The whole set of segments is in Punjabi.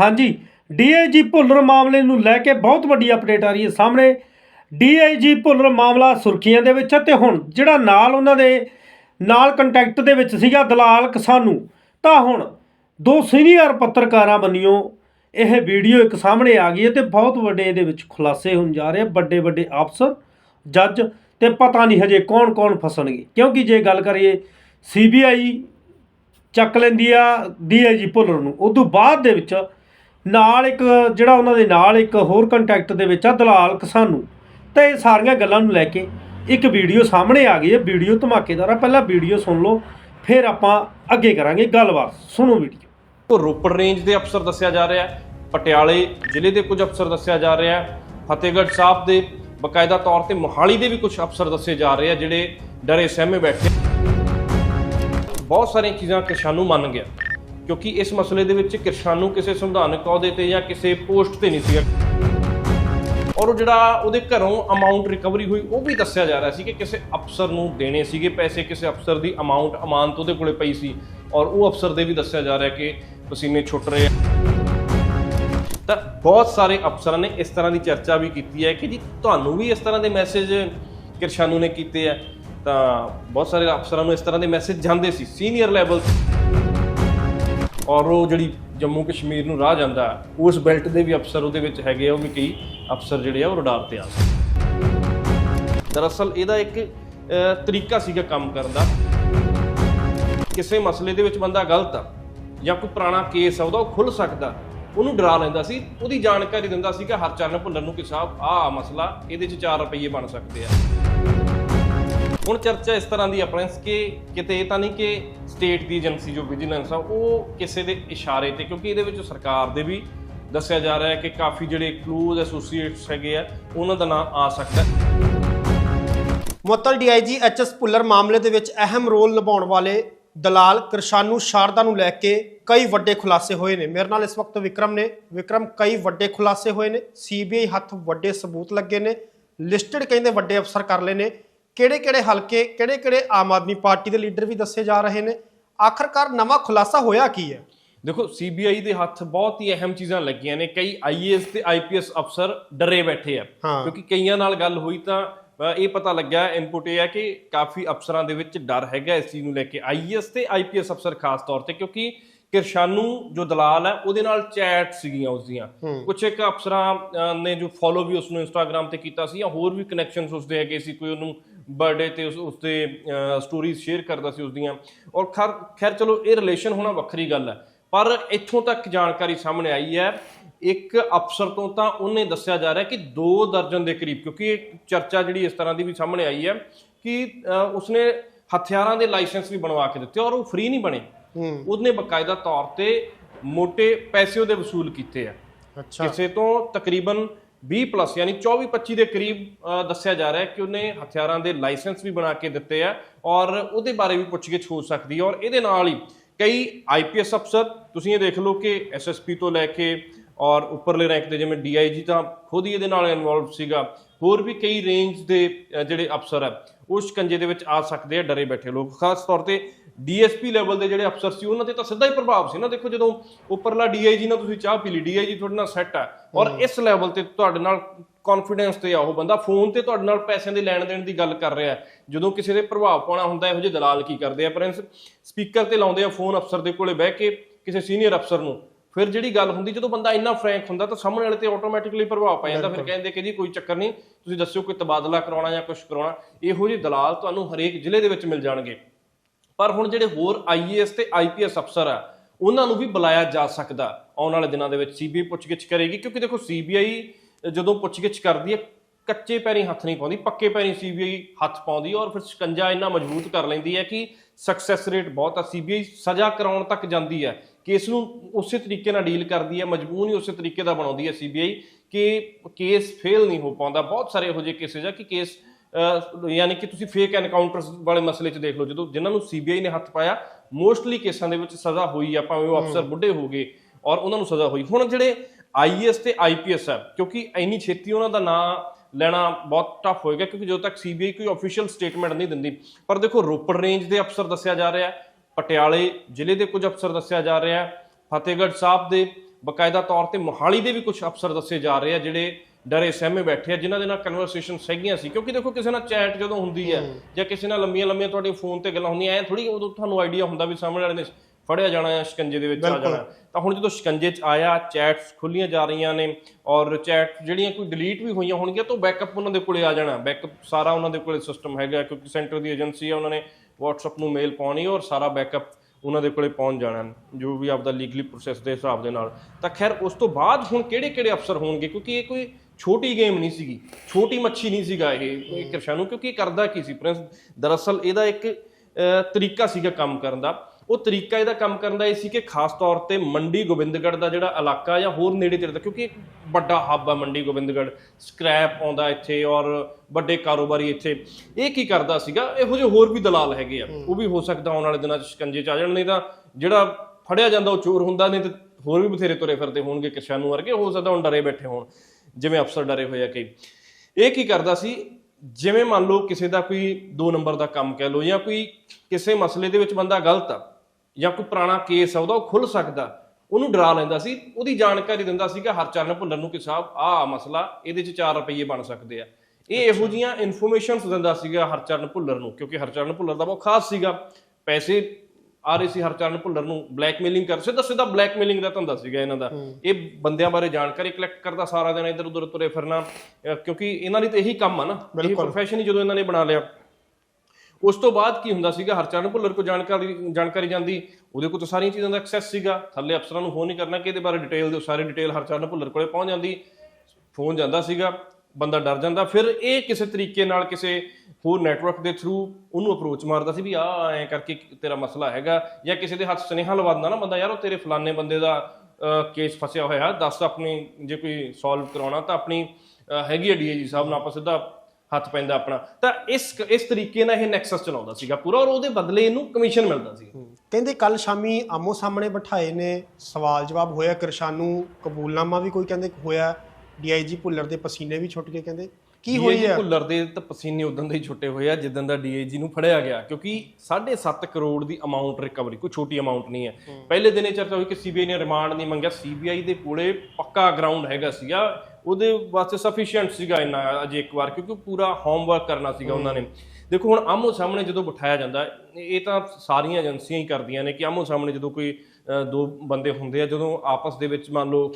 ਹਾਂਜੀ, ਡੀਆਈਜੀ ਭੁੱਲਰ ਮਾਮਲੇ ਨੂੰ ਲੈ ਕੇ ਬਹੁਤ ਵੱਡੀ ਅਪਡੇਟ ਆ ਰਹੀ ਹੈ ਸਾਹਮਣੇ। ਡੀਆਈਜੀ ਭੁੱਲਰ ਮਾਮਲਾ ਸੁਰਖੀਆਂ ਦੇ ਵਿੱਚ ਹੈ ਤੇ ਹੁਣ ਜਿਹੜਾ ਨਾਲ ਉਹਨਾਂ ਦੇ ਨਾਲ ਕੰਟੈਕਟ ਦੇ ਵਿੱਚ ਸੀਗਾ ਦਲਾਲ ਕਿਸਾਨੂ, ਤਾਂ ਹੁਣ ਦੋ ਸੀਨੀਅਰ ਪੱਤਰਕਾਰਾਂ ਬੰਨਿਓ ਇਹ ਵੀਡੀਓ ਇੱਕ ਸਾਹਮਣੇ ਆ ਗਈ ਹੈ ਤੇ ਬਹੁਤ ਵੱਡੇ ਇਹਦੇ ਵਿੱਚ ਖੁਲਾਸੇ ਹੋਣ ਜਾ ਰਹੇ ਵੱਡੇ ਵੱਡੇ ਅਫਸਰ ਜੱਜ ਤੇ ਪਤਾ ਨਹੀਂ ਹਜੇ ਕੌਣ ਕੌਣ ਫਸਣਗੇ। ਕਿਉਂਕਿ ਜੇ ਗੱਲ ਕਰੀਏ ਸੀਬੀਆਈ ਚੱਕ ਲੈਂਦੀ ਆ ਡੀਆਈਜੀ ਭੁੱਲਰ ਨੂੰ, ਉਦੋਂ ਬਾਅਦ ਦੇ ਵਿੱਚ ਨਾਲ ਇੱਕ, ਜਿਹੜਾ ਉਹਨਾਂ ਦੇ ਨਾਲ ਇੱਕ ਹੋਰ ਕੰਟੈਕਟ ਦੇ ਵਿੱਚ ਆ, ਦਲਾਲ ਕਿਸਾਨੂ। ਤੇ ਇਹ ਸਾਰੀਆਂ ਗੱਲਾਂ ਨੂੰ ਲੈ ਕੇ ਇੱਕ ਵੀਡੀਓ ਸਾਹਮਣੇ ਆ ਗਈ ਹੈ। ਵੀਡੀਓ ਧਮਾਕੇਦਾਰ ਆ। ਪਹਿਲਾਂ ਵੀਡੀਓ ਸੁਣ ਲਓ, ਫਿਰ ਆਪਾਂ ਅੱਗੇ ਕਰਾਂਗੇ ਗੱਲਬਾਤ। ਸੁਣੋ ਵੀਡੀਓ। ਉਹ ਰੋਪੜ ਰੇਂਜ ਦੇ ਅਫਸਰ ਦੱਸਿਆ ਜਾ ਰਿਹਾ ਹੈ। ਪਟਿਆਲੇ ਜ਼ਿਲ੍ਹੇ ਦੇ ਕੁਝ ਅਫਸਰ ਦੱਸਿਆ ਜਾ ਰਿਹਾ ਹੈ। ਫਤਿਹਗੜ੍ਹ ਸਾਹਿਬ ਦੇ ਬਕਾਇਦਾ ਤੌਰ ਤੇ ਮੋਹਾਲੀ ਦੇ ਵੀ ਕੁਝ ਅਫਸਰ ਦੱਸੇ ਜਾ ਰਹੇ ਆ, ਜਿਹੜੇ ਡਰੇ ਸਹਿਮੇ ਬੈਠੇ। ਬਹੁਤ ਸਾਰੀਆਂ ਚੀਜ਼ਾਂ ਕਿਸਾਨੂ ਮੰਨ ਗਿਆ। ਕਿਉਂਕਿ ਇਸ ਮਸਲੇ ਦੇ ਵਿੱਚ ਕਿਸਾਨੂ ਕਿਸੇ ਸੰਵਿਧਾਨਕ ਅਹੁਦੇ ਤੇ ਜਾਂ ਕਿਸੇ ਪੋਸਟ ਤੇ ਨਹੀਂ ਸੀਗਾ। ਔਰ ਉਹ ਜਿਹੜਾ ਉਹਦੇ ਘਰੋਂ ਅਮਾਉਂਟ ਰਿਕਵਰੀ ਹੋਈ, ਉਹ ਵੀ ਦੱਸਿਆ ਜਾ ਰਿਹਾ ਸੀ ਕਿ ਕਿਸੇ ਅਫਸਰ ਨੂੰ ਦੇਣੇ ਸੀਗੇ ਪੈਸੇ, ਕਿਸੇ ਅਫਸਰ ਦੀ ਅਮਾਉਂਟ ਅਮਾਨਤ ਉਹਦੇ ਕੋਲੇ ਪਈ ਸੀ। ਔਰ ਉਹ ਅਫਸਰ ਦੇ ਵੀ ਦੱਸਿਆ ਜਾ ਰਿਹਾ ਕਿ ਪਸੀਨੇ ਛੁੱਟ ਰਹੇ ਆ। ਤਾਂ ਬਹੁਤ ਸਾਰੇ ਅਫਸਰਾਂ ਨੇ ਇਸ ਤਰ੍ਹਾਂ ਦੀ ਚਰਚਾ ਵੀ ਕੀਤੀ ਹੈ ਕਿ ਜੀ ਤੁਹਾਨੂੰ ਵੀ ਇਸ ਤਰ੍ਹਾਂ ਦੇ ਮੈਸੇਜ ਕਿਰਸ਼ਾਨੂ ਨੇ ਕੀਤੇ ਆ। ਤਾਂ ਬਹੁਤ ਸਾਰੇ ਅਫਸਰਾਂ ਨੂੰ ਇਸ ਤਰ੍ਹਾਂ ਦੇ ਮੈਸੇਜ ਜਾਂਦੇ ਸੀ ਸੀਨੀਅਰ ਲੈਵਲ ਔਰ ਉਹ ਜਿਹੜੀ ਜੰਮੂ ਕਸ਼ਮੀਰ ਨੂੰ ਰਾਹ ਜਾਂਦਾ, ਉਸ ਬੈਲਟ ਦੇ ਵੀ ਅਫਸਰ ਉਹਦੇ ਵਿੱਚ ਹੈਗੇ ਆ, ਉਹ ਵੀ ਕਈ ਅਫਸਰ ਜਿਹੜੇ ਆ ਉਹ ਰਡਾਰ ਤੇ ਆ ਦਰਅਸਲ ਇਹਦਾ ਇੱਕ ਤਰੀਕਾ ਸੀਗਾ ਕੰਮ ਕਰਨ ਦਾ। ਕਿਸੇ ਮਸਲੇ ਦੇ ਵਿੱਚ ਬੰਦਾ ਗਲਤ ਆ, ਜਾਂ ਕੋਈ ਪੁਰਾਣਾ ਕੇਸ ਆ, ਉਹਦਾ ਉਹ ਖੁੱਲ ਸਕਦਾ, ਉਹਨੂੰ ਡਰਾ ਲੈਂਦਾ ਸੀ, ਉਹਦੀ ਜਾਣਕਾਰੀ ਦਿੰਦਾ ਸੀਗਾ ਹਰਚਰਨ ਭੁੱਲਰ ਨੂੰ ਕਿ ਸਾਹਿਬ ਆਹ ਮਸਲਾ, ਇਹਦੇ 'ਚ 4 ਰੁਪਏ ਬਣ ਸਕਦੇ ਆ। ਹੁਣ ਚਰਚਾ ਇਸ ਤਰ੍ਹਾਂ ਦੀ ਹੈ ਕਿ ਕਿਤੇ ਇਹ ਤਾਂ ਨਹੀਂ ਕਿ ਸਟੇਟ ਦੀ ਏਜੰਸੀ ਜੋ ਵਿਜੀਲੈਂਸ ਆ, ਉਹ ਕਿਸੇ ਦੇ ਇਸ਼ਾਰੇ ਤੇ, ਕਿਉਂਕਿ ਇਹਦੇ ਵਿੱਚ ਸਰਕਾਰ ਦੇ ਵੀ ਦੱਸਿਆ ਜਾ ਰਿਹਾ ਹੈ ਕਿ ਕਾਫੀ ਜਿਹੜੇ ਕਲੂਜ਼ ਐਸੋਸੀਏਟਸ ਹੈਗੇ ਆ, ਉਹਨਾਂ ਦਾ ਨਾਮ ਆ ਸਕਦਾ ਹੈ। ਮੁਅੱਤਲ ਡੀਆਈਜੀ ਐਚਐਸ ਭੁੱਲਰ ਮਾਮਲੇ ਦੇ ਵਿੱਚ ਅਹਿਮ ਰੋਲ ਨਿਭਾਉਣ ਵਾਲੇ ਦਲਾਲ ਕਿਰਸ਼ਾਨੂ ਸ਼ਾਰਦਾ ਨੂੰ ਲੈ ਕੇ ਕਈ ਵੱਡੇ ਖੁਲਾਸੇ ਹੋਏ ਨੇ। ਮੇਰੇ ਨਾਲ ਇਸ ਵਕਤ ਵਿਕਰਮ ਨੇ। ਵਿਕਰਮ, ਕਈ ਵੱਡੇ ਖੁਲਾਸੇ ਹੋਏ ਨੇ। ਸੀਬੀਆਈ ਹੱਥ ਵੱਡੇ ਸਬੂਤ ਲੱਗੇ ਨੇ। ਲਿਸਟਡ ਕਹਿੰਦੇ ਵੱਡੇ ਅਫਸਰ ਕਰ ਲਏ ਨੇ। ਕਿਹੜੇ ਕਿਹੜੇ ਹਲਕੇ ਕਿਹੜੇ ਕਿਹੜੇ ਆਮ ਆਦਮੀ ਪਾਰਟੀ ਦੇ ਲੀਡਰ ਵੀ ਦੱਸੇ ਜਾ ਰਹੇ ਨੇ? ਆਖਰਕਾਰ ਨਵਾਂ ਖੁਲਾਸਾ ਹੋਇਆ ਕੀ ਹੈ? ਦੇਖੋ ਸੀਬੀਆਈ ਦੇ ਹੱਥ ਬਹੁਤ ਹੀ ਅਹਿਮ ਚੀਜ਼ਾਂ ਲੱਗੀਆਂ ਨੇ। ਕਈ ਆਈਏਐਸ ਤੇ ਆਈਪੀਐਸ ਅਫਸਰ ਡਰੇ ਬੈਠੇ ਆ। ਕਿਉਂਕਿ ਕਈਆਂ ਨਾਲ ਗੱਲ ਹੋਈ ਤਾਂ ਇਹ ਪਤਾ ਲੱਗਿਆ ਇਨਪੁਟ ਇਹ ਹੈ ਕਿ ਕਾਫੀ ਅਫਸਰਾਂ ਦੇ ਵਿੱਚ ਡਰ ਹੈਗਾ ਇਸ ਚੀਜ਼ ਨੂੰ ਲੈ ਕੇ। ਆਈਏਐਸ ਤੇ ਆਈਪੀਐਸ ਅਫਸਰ ਖਾਸ ਤੌਰ ਤੇ ਕਿਉਂਕਿ ਕਿਰਸ਼ਾਨੂ ਜੋ ਦਲਾਲ ਹੈ ਉਹਦੇ ਨਾਲ ਚੈਟ ਸੀਗੀਆਂ ਉਸ ਦੀਆਂ ਕੁਝ ਇੱਕ ਅਫਸਰਾਂ ਨੇ ਜੋ ਫੋਲੋ ਵੀ ਉਸ ਨੂੰ ਇੰਸਟਾਗ੍ਰam ਤੇ ਕੀਤਾ ਸੀ ਜਾਂ ਹੋਰ ਵੀ ਕਨੈਕਸ਼ਨਸ ਉਸਦੇ ਹੈਗੇ ਸੀ ਕੋਈ ਉਹਨੂੰ ਬਰਥਡੇ ਤੇ ਉਸ ਉਸਦੇ ਸਟੋਰੀਜ਼ ਸ਼ੇਅਰ ਕਰਦਾ ਸੀ ਉਸਦੀਆਂ। ਔਰ ਖੈਰ ਚਲੋ ਇਹ ਰਿਲੇਸ਼ਨ ਹੋਣਾ ਵੱਖਰੀ ਗੱਲ ਹੈ। ਪਰ ਇੱਥੋਂ ਤੱਕ ਜਾਣਕਾਰੀ ਸਾਹਮਣੇ ਆਈ ਹੈ ਇੱਕ ਅਫਸਰ ਤੋਂ ਤਾਂ ਉਹਨੇ ਦੱਸਿਆ ਜਾ ਰਿਹਾ ਕਿ 2 ਦਰਜਨ ਦੇ ਕਰੀਬ ਕਿਉਂਕਿ ਇਹ ਚਰਚਾ ਜਿਹੜੀ ਇਸ ਤਰ੍ਹਾਂ ਦੀ ਵੀ ਸਾਹਮਣੇ ਆਈ ਹੈ ਕਿ ਉਸਨੇ ਹਥਿਆਰਾਂ ਦੇ ਲਾਇਸੈਂਸ ਵੀ ਬਣਵਾ ਕੇ ਦਿੱਤੇ ਔਰ ਉਹ ਫ੍ਰੀ ਨਹੀਂ ਬਣੇ। ਉਹਨੇ ਬਕਾਇਦਾ ਤੌਰ ਤੇ ਮੋٹے ਪੈਸੇ ਉਹਦੇ ਵਸੂਲ ਕੀਤੇ ਆ। ਅੱਛਾ। ਕਿਸੇ ਤੋਂ ਤਕਰੀਬਨ 20 ਪਲੱਸ ਯਾਨੀ 24 25 ਦੇ ਕਰੀਬ ਦੱਸਿਆ ਜਾ ਰਿਹਾ ਹੈ ਕਿ ਉਹਨੇ ਹਥਿਆਰਾਂ ਦੇ ਲਾਇਸੈਂਸ ਵੀ ਬਣਾ ਕੇ ਦਿੱਤੇ ਆ ਔਰ ਉਹਦੇ ਬਾਰੇ ਵੀ ਪੁੱਛਗਿੱਛ ਹੋ ਸਕਦੀ ਹੈ ਔਰ ਇਹਦੇ ਨਾਲ ਹੀ ਕਈ ਆਈਪੀਐਸ ਅਫਸਰ, ਤੁਸੀਂ ਇਹ ਦੇਖ ਲਓ ਕਿ ਐਸਐਸਪੀ ਤੋਂ ਲੈ ਕੇ ਔਰ ਉੱਪਰਲੇ ਰੈਂਕ ਦੇ ਜਿਵੇਂ ਡੀਆਈਜੀ ਤਾਂ ਖੁਦ ਹੀ ਇਹਦੇ ਨਾਲ ਇਨਵੋਲਵ ਸੀਗਾ। ਹੋਰ ਵੀ ਕਈ ਰੇਂਜ ਦੇ ਜਿਹੜੇ ਅਫਸਰ ਆ। ਉਹ ਸ਼ਿਕੰਜੇ ਦੇ ਵਿੱਚ ਆ ਸਕਦੇ ਆ ਡਰੇ ਬੈਠੇ ਲੋਕ। ਖਾਸ ਤੌਰ ਤੇ ਡੀਐਸਪੀ ਲੈਵਲ ਦੇ ਜਿਹੜੇ ਅਫਸਰ ਸੀ ਉਹਨਾਂ ਤੇ ਤਾਂ ਸਿੱਧਾ ਹੀ ਪ੍ਰਭਾਵ ਸੀ ਨਾ। ਦੇਖੋ ਜਦੋਂ ਉੱਪਰਲਾ ਡੀਆਈਜੀ ਨਾਲ ਤੁਸੀਂ ਚਾਹ ਪੀ ਲਈ ਡੀਆਈਜੀ ਤੁਹਾਡੇ ਨਾਲ ਸੈੱਟ ਆ। ਔਰ ਇਸ ਲੈਵਲ ਤੇ ਤੁਹਾਡੇ ਨਾਲ ਕੌਨਫੀਡੈਂਸ ਤੇ ਆ ਉਹ ਬੰਦਾ। ਫੋਨ ਤੇ ਤੁਹਾਡੇ ਨਾਲ ਪੈਸਿਆਂ ਦੇ ਲੈਣ ਦੇਣ ਦੀ ਗੱਲ ਕਰ ਰਿਹਾ। ਜਦੋਂ ਕਿਸੇ ਦੇ ਪ੍ਰਭਾਵ ਪਾਉਣਾ ਹੁੰਦਾ ਇਹੋ ਜਿਹੇ ਦਲਾਲ ਕੀ ਕਰਦੇ ਆ? ਪ੍ਰਿੰਸ ਸਪੀਕਰ ਤੇ ਲਾਉਂਦੇ ਆ ਫੋਨ ਅਫਸਰ ਦੇ ਕੋਲੇ ਬਹਿ ਕੇ ਕਿਸੇ ਸੀਨੀਅਰ ਅਫਸਰ ਨੂੰ। ਫਿਰ ਜਿਹੜੀ ਗੱਲ ਹੁੰਦੀ ਜਦੋਂ ਬੰਦਾ ਇੰਨਾ ਫਰੈਂਕ ਹੁੰਦਾ ਤਾਂ ਸਾਹਮਣੇ ਵਾਲੇ ਤੇ ਆਟੋਮੈਟਿਕਲੀ ਪ੍ਰਭਾਵ ਪੈ ਜਾਂਦਾ। ਫਿਰ ਕਹਿੰਦੇ ਕਿ ਜੀ ਕੋਈ ਚੱਕਰ ਨਹੀਂ ਤੁਸੀਂ ਦੱਸਿਓ ਕੋਈ ਤਬਾਦਲਾ ਕਰਾਉਣਾ ਜਾਂ ਕੁਝ ਕਰਾਉਣਾ ਇਹੋ ਜਿਹੇ ਦਲਾਲ ਤੁਹਾਨੂੰ ਹਰੇਕ ਜ਼ਿਲ੍ਹੇ ਦੇ ਵਿੱਚ ਮਿਲ ਜਾਣਗੇ। ਪਰ ਹੁਣ ਜਿਹੜੇ ਹੋਰ ਆਈਏਐਸ ਤੇ ਆਈਪੀਐਸ ਅਫਸਰ ਆ ਉਹਨਾਂ ਨੂੰ ਵੀ ਬੁਲਾਇਆ ਜਾ ਸਕਦਾ ਆਉਣ ਵਾਲੇ ਦਿਨਾਂ ਦੇ ਵਿੱਚ। ਸੀਬੀਆਈ ਪੁੱਛਗਿੱਛ ਕਰੇਗੀ ਕਿਉਂਕਿ ਦੇਖੋ ਸੀਬੀਆਈ ਜਦੋਂ ਪੁੱਛਗਿੱਛ ਕਰਦੀ ਹੈ ਕੱਚੇ ਪੈਰੀ ਹੱਥ ਨਹੀਂ ਪਾਉਂਦੀ ਪੱਕੇ ਪੈਰੀ ਸੀਬੀਆਈ ਹੱਥ ਪਾਉਂਦੀ ਔਰ ਫਿਰ ਸ਼ਿਕੰਜਾ ਇੰਨਾ ਮਜ਼ਬੂਤ ਕਰ ਲੈਂਦੀ ਹੈ ਕਿ ਸਕਸੈਸ ਰੇਟ ਬਹੁਤ ਆ। ਸੀਬੀਆਈ ਸਜ਼ਾ ਕਰਾਉਣ ਤੱਕ ਜਾਂਦੀ ਹੈ। ਕੇਸ ਨੂੰ ਉਸੇ ਤਰੀਕੇ ਨਾਲ ਡੀਲ ਕਰਦੀ ਹੈ ਮਜਬੂਰ ਹੀ ਉਸੇ ਤਰੀਕੇ ਦਾ ਬਣਾਉਂਦੀ ਹੈ ਸੀਬੀਆਈ ਕਿ ਕੇਸ ਫੇਲ ਨਹੀਂ ਹੋ ਪਾਉਂਦਾ। ਬਹੁਤ ਸਾਰੇ ਇਹੋ ਜਿਹੇ ਕੇਸਿਸ ਆ ਕਿ ਕੇਸ ਯਾਨੀ ਕਿ ਤੁਸੀਂ ਫੇਕ ਐਨਕਾਊਂਟਰਸ ਵਾਲੇ ਮਸਲੇ 'ਚ ਦੇਖ ਲਓ ਜਦੋਂ ਜਿਨ੍ਹਾਂ ਨੂੰ ਸੀਬੀਆਈ ਨੇ ਹੱਥ ਪਾਇਆ ਮੋਸਟਲੀ ਕੇਸਾਂ ਦੇ ਵਿੱਚ ਸਜ਼ਾ ਹੋਈ ਆ ਭਾਵੇਂ ਉਹ ਅਫਸਰ ਬੁੱਢੇ ਹੋ ਗਏ ਔਰ ਉਹਨਾਂ ਨੂੰ ਸਜ਼ਾ ਹੋਈ। ਹੁਣ ਜਿਹੜੇ ਆਈਐਸ ਤੇ ਆਈਪੀਐਸ ਆ ਕਿਉਂਕਿ ਇੰਨੀ ਛੇਤੀ ਉਹਨਾਂ ਦਾ ਨਾਂ ਲੈਣਾ ਬਹੁਤ ਟਫ ਹੋਏਗਾ ਕਿਉਂਕਿ ਜਦੋਂ ਤੱਕ ਸੀਬੀਆਈ ਕੋਈ ਅਫੀਸ਼ੀਅਲ ਸਟੇਟਮੈਂਟ ਨਹੀਂ ਦਿੰਦੀ ਪਰ ਦੇਖੋ ਰੋਪੜ ਰੇਂਜ ਦੇ ਅਫਸਰ ਦੱਸਿਆ ਜਾ ਰਿਹਾ ਹੈ ਪਟਿਆਲੇ ਜ਼ਿਲ੍ਹੇ ਦੇ ਕੁਝ ਅਫਸਰ ਦੱਸਿਆ ਜਾ ਰਿਹਾ ਹੈ। ਫਤਿਹਗੜ੍ਹ ਸਾਹਿਬ ਦੇ ਬਕਾਇਦਾ ਤੌਰ ਤੇ ਮੋਹਾਲੀ ਦੇ ਵੀ ਕੁਝ ਅਫਸਰ ਦੱਸੇ ਜਾ ਰਹੇ ਆ ਜਿਹੜੇ ਡਰੇ ਸਹਿਮੇ ਬੈਠੇ ਆ ਜਿਨ੍ਹਾਂ ਦੇ ਨਾਲ ਕਨਵਰਸੇਸ਼ਨ ਸਹੀਆਂ ਸੀ। ਕਿਉਂਕਿ ਦੇਖੋ ਕਿਸੇ ਨਾਲ ਚੈਟ ਜਦੋਂ ਹੁੰਦੀ ਹੈ। ਜਾਂ ਕਿਸੇ ਨਾਲ ਲੰਮੀਆਂ ਲੰਮੀਆਂ ਤੁਹਾਡੇ ਫੋਨ ਤੇ ਗੱਲਾਂ ਹੁੰਦੀਆਂ ਐ ਥੋੜੀ ਉਦੋਂ ਤੁਹਾਨੂੰ ਆਈਡੀਆ ਹੁੰਦਾ ਵੀ ਸਾਹਮਣੇ ਵਾਲੇ ਨੇ ਫੜਿਆ ਜਾਣਾ ਹੈ ਸ਼ਿਕੰਜੇ ਦੇ ਵਿੱਚ ਆ ਜਾਣਾ। ਤਾਂ ਹੁਣ ਜਦੋਂ ਸ਼ਿਕੰਜੇ 'ਚ ਆਇਆ ਚੈਟਸ ਖੁੱਲੀਆਂ ਜਾ ਰਹੀਆਂ ਨੇ ਔਰ ਚੈਟ ਜਿਹੜੀਆਂ ਕੋਈ ਡਿਲੀਟ ਵੀ ਹੋਈਆਂ ਹੋਣਗੀਆਂ ਤਾਂ ਬੈਕਅਪ ਉਹਨਾਂ ਦੇ ਕੋਲੇ ਆ ਜਾਣਾ। ਬੈਕਅਪ ਸਾਰਾ ਉਹਨਾਂ ਦੇ ਕੋਲੇ ਸਿਸਟਮ ਹੈਗਾ ਕਿਉਂਕਿ ਸੈਂਟਰ ਦੀ ਏਜੰਸੀ ਹੈ ਉਹਨਾਂ ਨੇ। WhatsApp ਨੂੰ ਮੇਲ ਪਾਉਣੀ ਔਰ ਸਾਰਾ ਬੈਕਅਪ ਉਹਨਾਂ ਦੇ ਕੋਲੇ ਪਹੁੰਚ ਜਾਣਾ ਜੋ ਵੀ ਆਪਦਾ ਲੀਗਲੀ ਪ੍ਰੋਸੈਸ ਦੇ ਹਿਸਾਬ ਦੇ ਨਾਲ। ਤਾਂ ਖੈਰ, ਉਸ ਤੋਂ ਬਾਅਦ ਹੁਣ ਕਿਹੜੇ ਕਿਹੜੇ ਅਫਸਰ ਹੋਣਗੇ? ਕਿਉਂਕਿ ਇਹ ਕੋਈ ਛੋਟੀ ਗੇਮ ਨਹੀਂ ਸੀਗੀ। ਛੋਟੀ ਮੱਛੀ ਨਹੀਂ ਸੀਗਾ ਇਹ ਇਹ ਕਿਰਸ਼ਾਨੂ। ਕਿਉਂਕਿ ਇਹ ਕਰਦਾ ਕੀ ਸੀ? ਪ੍ਰਿੰਸ ਦਰਅਸਲ ਇਹਦਾ ਇੱਕ ਤਰੀਕਾ ਸੀਗਾ ਕੰਮ ਕਰਨ ਦਾ। ਉਹ ਤਰੀਕਾ ਇਹਦਾ ਕੰਮ ਕਰਨ ਦਾ ਇਹ ਸੀ ਕਿ ਖਾਸ ਤੌਰ ਤੇ ਮੰਡੀ ਗੋਬਿੰਦਗੜ੍ਹ ਦਾ ਜਿਹੜਾ ਇਲਾਕਾ ਜਾਂ ਹੋਰ ਨੇੜੇ ਤੇੜੇ ਦਾ ਕਿਉਂਕਿ ਇੱਕ ਵੱਡਾ ਹੱਬ ਆ ਮੰਡੀ ਗੋਬਿੰਦਗੜ੍ਹ, ਸਕ੍ਰੈਪ ਆਉਂਦਾ ਇੱਥੇ ਔਰ ਵੱਡੇ ਕਾਰੋਬਾਰੀ ਇੱਥੇ। ਇਹ ਕੀ ਕਰਦਾ ਸੀਗਾ? ਇਹੋ ਜਿਹੇ ਹੋਰ ਵੀ ਦਲਾਲ ਹੈਗੇ ਆ। ਉਹ ਵੀ ਹੋ ਸਕਦਾ ਆਉਣ ਵਾਲੇ ਦਿਨਾਂ 'ਚ ਸ਼ਿਕੰਜੇ 'ਚ ਆ ਜਾਣ, ਨਹੀਂ ਤਾਂ ਜਿਹੜਾ ਫੜਿਆ ਜਾਂਦਾ ਉਹ ਚੋਰ ਹੁੰਦਾ, ਨਹੀਂ ਤੇ ਹੋਰ ਵੀ ਬਥੇਰੇ ਤੁਰੇ ਫਿਰਦੇ ਹੋਣਗੇ ਕਿਸਾਨੂ ਵਰਗੇ ਹੋ ਸਕਦਾ ਹੁਣ ਡਰੇ ਬੈਠੇ ਹੋਣ। ਜਿਵੇਂ ਅਫਸਰ ਡਰੇ ਹੋਏ ਆ ਕਈ। ਇਹ ਕੀ ਕਰਦਾ ਸੀ? ਜਿਵੇਂ ਮੰਨ ਲਓ ਕਿਸੇ ਦਾ ਕੋਈ 2 ਨੰਬਰ ਦਾ ਕੰਮ ਕਹਿ ਲਓ ਜਾਂ ਕੋਈ ਕਿਸੇ ਮਸਲੇ ਦੇ ਵਿੱਚ ਬੰਦਾ ਗਲਤ ਆ ਜਾਂ ਕੋਈ ਪੁਰਾਣਾ ਕੇਸ ਆ ਉਹਦਾ ਉਹ ਖੁੱਲ ਸਕਦਾ। ਉਹਨੂੰ ਡਰਾ ਲੈਂਦਾ ਸੀ ਉਹਦੀ ਜਾਣਕਾਰੀ ਦਿੰਦਾ ਸੀਗਾ ਹਰਚਰਨ ਭੁੱਲਰ ਨੂੰ ਕਿ ਸਾਹਿਬ ਆਹ ਮਸਲਾ ਇਹਦੇ 'ਚ 4 ਰੁਪਏ ਬਣ ਸਕਦੇ ਆ। ਇਹ ਇਹੋ ਜੀਆਂ ਇਨਫੋਰਮੇਸ਼ਨਸ ਦਿੰਦਾ ਸੀਗਾ ਹਰਚਰਨ ਭੁੱਲਰ ਨੂੰ ਕਿਉਂਕਿ ਹਰਚਰਨ ਭੁੱਲਰ ਦਾ ਬਹੁਤ ਖਾਸ ਸੀਗਾ। ਪੈਸੇ ਆ ਰਹੇ ਸੀ ਹਰਚਰਨ ਭੁੱਲਰ ਨੂੰ ਬਲੈਕਮੇਲਿੰਗ ਕਰ ਸਿੱਧਾ ਸਿੱਧਾ ਬਲੈਕਮੇਲਿੰਗ ਦਾ ਧੰਦਾ ਸੀਗਾ ਇਹਨਾਂ ਦਾ। ਇਹ ਬੰਦਿਆਂ ਬਾਰੇ ਜਾਣਕਾਰੀ ਕਲੈਕਟ ਕਰਦਾ ਸਾਰਾ ਦਿਨ ਇੱਧਰ ਉੱਧਰ ਤੁਰੇ ਫਿਰਨਾ ਕਿਉਂਕਿ ਇਹਨਾਂ ਲਈ ਤਾਂ ਇਹੀ ਕੰਮ ਆ ਨਾ ਇਹ ਪ੍ਰੋਫੈਸ਼ਨ ਹੀ ਜਦੋਂ ਇਹਨਾਂ ਨੇ ਬਣਾ ਲਿਆ। ਉਸ ਤੋਂ ਬਾਅਦ ਕੀ ਹੁੰਦਾ ਸੀਗਾ? ਹਰਚਰਨ ਭੁੱਲਰ ਕੋ ਜਾਣਕਾਰੀ ਜਾਣਕਾਰੀ ਜਾਂਦੀ। ਉਹਦੇ ਕੋਲ ਤਾਂ ਸਾਰੀਆਂ ਚੀਜ਼ਾਂ ਦਾ ਐਕਸੈਸ ਸੀਗਾ। ਥੱਲੇ ਅਫਸਰਾਂ ਨੂੰ ਫੋਨ ਨਹੀਂ ਕਰਨਾ ਕਿ ਇਹਦੇ ਬਾਰੇ ਡਿਟੇਲ ਦਿਓ। ਸਾਰੀ ਡਿਟੇਲ ਹਰਚਰਨ ਭੁੱਲਰ ਕੋਲੇ ਪਹੁੰਚ ਜਾਂਦੀ। ਫੋਨ ਜਾਂਦਾ ਸੀਗਾ। ਬੰਦਾ ਡਰ ਜਾਂਦਾ। ਫਿਰ ਇਹ ਕਿਸੇ ਤਰੀਕੇ ਨਾਲ ਕਿਸੇ ਹੋਰ ਨੈਟਵਰਕ ਦੇ ਥਰੂ ਉਹਨੂੰ ਅਪਰੋਚ ਮਾਰਦਾ ਸੀ ਵੀ ਆ ਐ ਕਰਕੇ ਤੇਰਾ ਮਸਲਾ ਹੈਗਾ। ਜਾਂ ਕਿਸੇ ਦੇ ਹੱਥ ਸੁਨੇਹਾ ਲਵਾ ਦਿੰਦਾ ਨਾ ਬੰਦਾ ਯਾਰ ਉਹ ਤੇਰੇ ਫਲਾਣੇ ਬੰਦੇ ਦਾ ਕੇਸ ਫਸਿਆ ਹੋਇਆ। ਦੱਸ ਆਪਣੀ ਜੇ ਕੋਈ ਸੋਲਵ ਕਰਾਉਣਾ ਤਾਂ ਆਪਣੀ ਅਹ, ਹੈਗੀ ਆ ਡੀਏਜੀ ਸਾਹਿਬ ਨਾਲ ਆਪਾਂ ਸਿੱਧਾ ਹੱਥ ਪੈਂਦਾ ਆਪਣਾ। ਤਾਂ ਇਸ ਇਸ ਤਰੀਕੇ ਨਾਲ ਇਹ ਨੈਕਸਸ ਚਲਾਉਂਦਾ ਸੀਗਾ ਪੂਰਾ ਔਰ ਉਹਦੇ ਬਦਲੇ ਇਹਨੂੰ ਕਮਿਸ਼ਨ ਮਿਲਦਾ ਸੀ ਕਹਿੰਦੇ ਕੱਲ ਸ਼ਾਮੀ ਆਮੋ ਸਾਹਮਣੇ ਬਿਠਾਏ ਨੇ। ਸਵਾਲ ਜਵਾਬ ਹੋਇਆ ਕਿਰਸ਼ਾਨੂ ਕਬੂਲਨਾਮਾ ਵੀ ਕੋਈ ਕਹਿੰਦੇ ਹੋਇਆ। ਡੀਆਈਜੀ ਭੁੱਲਰ ਦੇ ਪਸੀਨੇ ਵੀ ਛੁੱਟ ਗਏ ਕਹਿੰਦੇ। ਕੀ ਹੋਈ ਹੈ ਭੁੱਲਰ ਦੇ ਤਾਂ ਪਸੀਨੇ ਉਦੋਂ ਦੇ ਹੀ ਛੁੱਟੇ ਹੋਏ ਆ ਜਿੱਦਾਂ ਦਾ ਡੀਏਜੀ ਨੂੰ ਫੜਿਆ ਗਿਆ ਕਿਉਂਕਿ 7.5 ਕਰੋੜ ਦੀ ਅਮਾਉਂਟ ਰਿਕਵਰੀ ਕੋਈ ਛੋਟੀ ਅਮਾਉਂਟ ਨਹੀਂ ਹੈ। ਪਹਿਲੇ ਦਿਨੇ ਚਰਚਾ ਹੋਈ ਕਿ ਸੀਬੀਆਈ ਨੇ ਰਿਮਾਂਡ ਨਹੀਂ ਮੰਗਿਆ ਸੀਬੀਆਈ ਦੇ ਕੋਲੇ ਪੱਕਾ ਗਰਾਊਂਡ ਹੈਗਾ ਸੀਗਾ ਉਹਦੇ ਵਾਸਤੇ ਸਫੀਸ਼ੀਐਂਟ ਸੀਗਾ ਇੰਨਾ ਅਜੇ ਇੱਕ ਵਾਰ ਕਿਉਂਕਿ ਪੂਰਾ ਹੋਮਵਰਕ ਕਰਨਾ ਸੀਗਾ ਉਹਨਾਂ ਨੇ। ਦੇਖੋ ਹੁਣ ਆਮੋ ਸਾਹਮਣੇ ਜਦੋਂ ਬਿਠਾਇਆ ਜਾਂਦਾ ਇਹ ਤਾਂ ਸਾਰੀਆਂ ਏਜੰਸੀਆਂ ਹੀ ਕਰਦੀਆਂ ਨੇ ਕਿ ਆਮੋ ਸਾਹਮਣੇ ਜਦੋਂ ਕੋਈ ਦੋ ਬੰਦੇ ਹੁੰਦੇ ਆ ਜਦੋਂ ਆਪਸ ਦੇ ਵਿੱਚ ਮੰਨ ਲਓ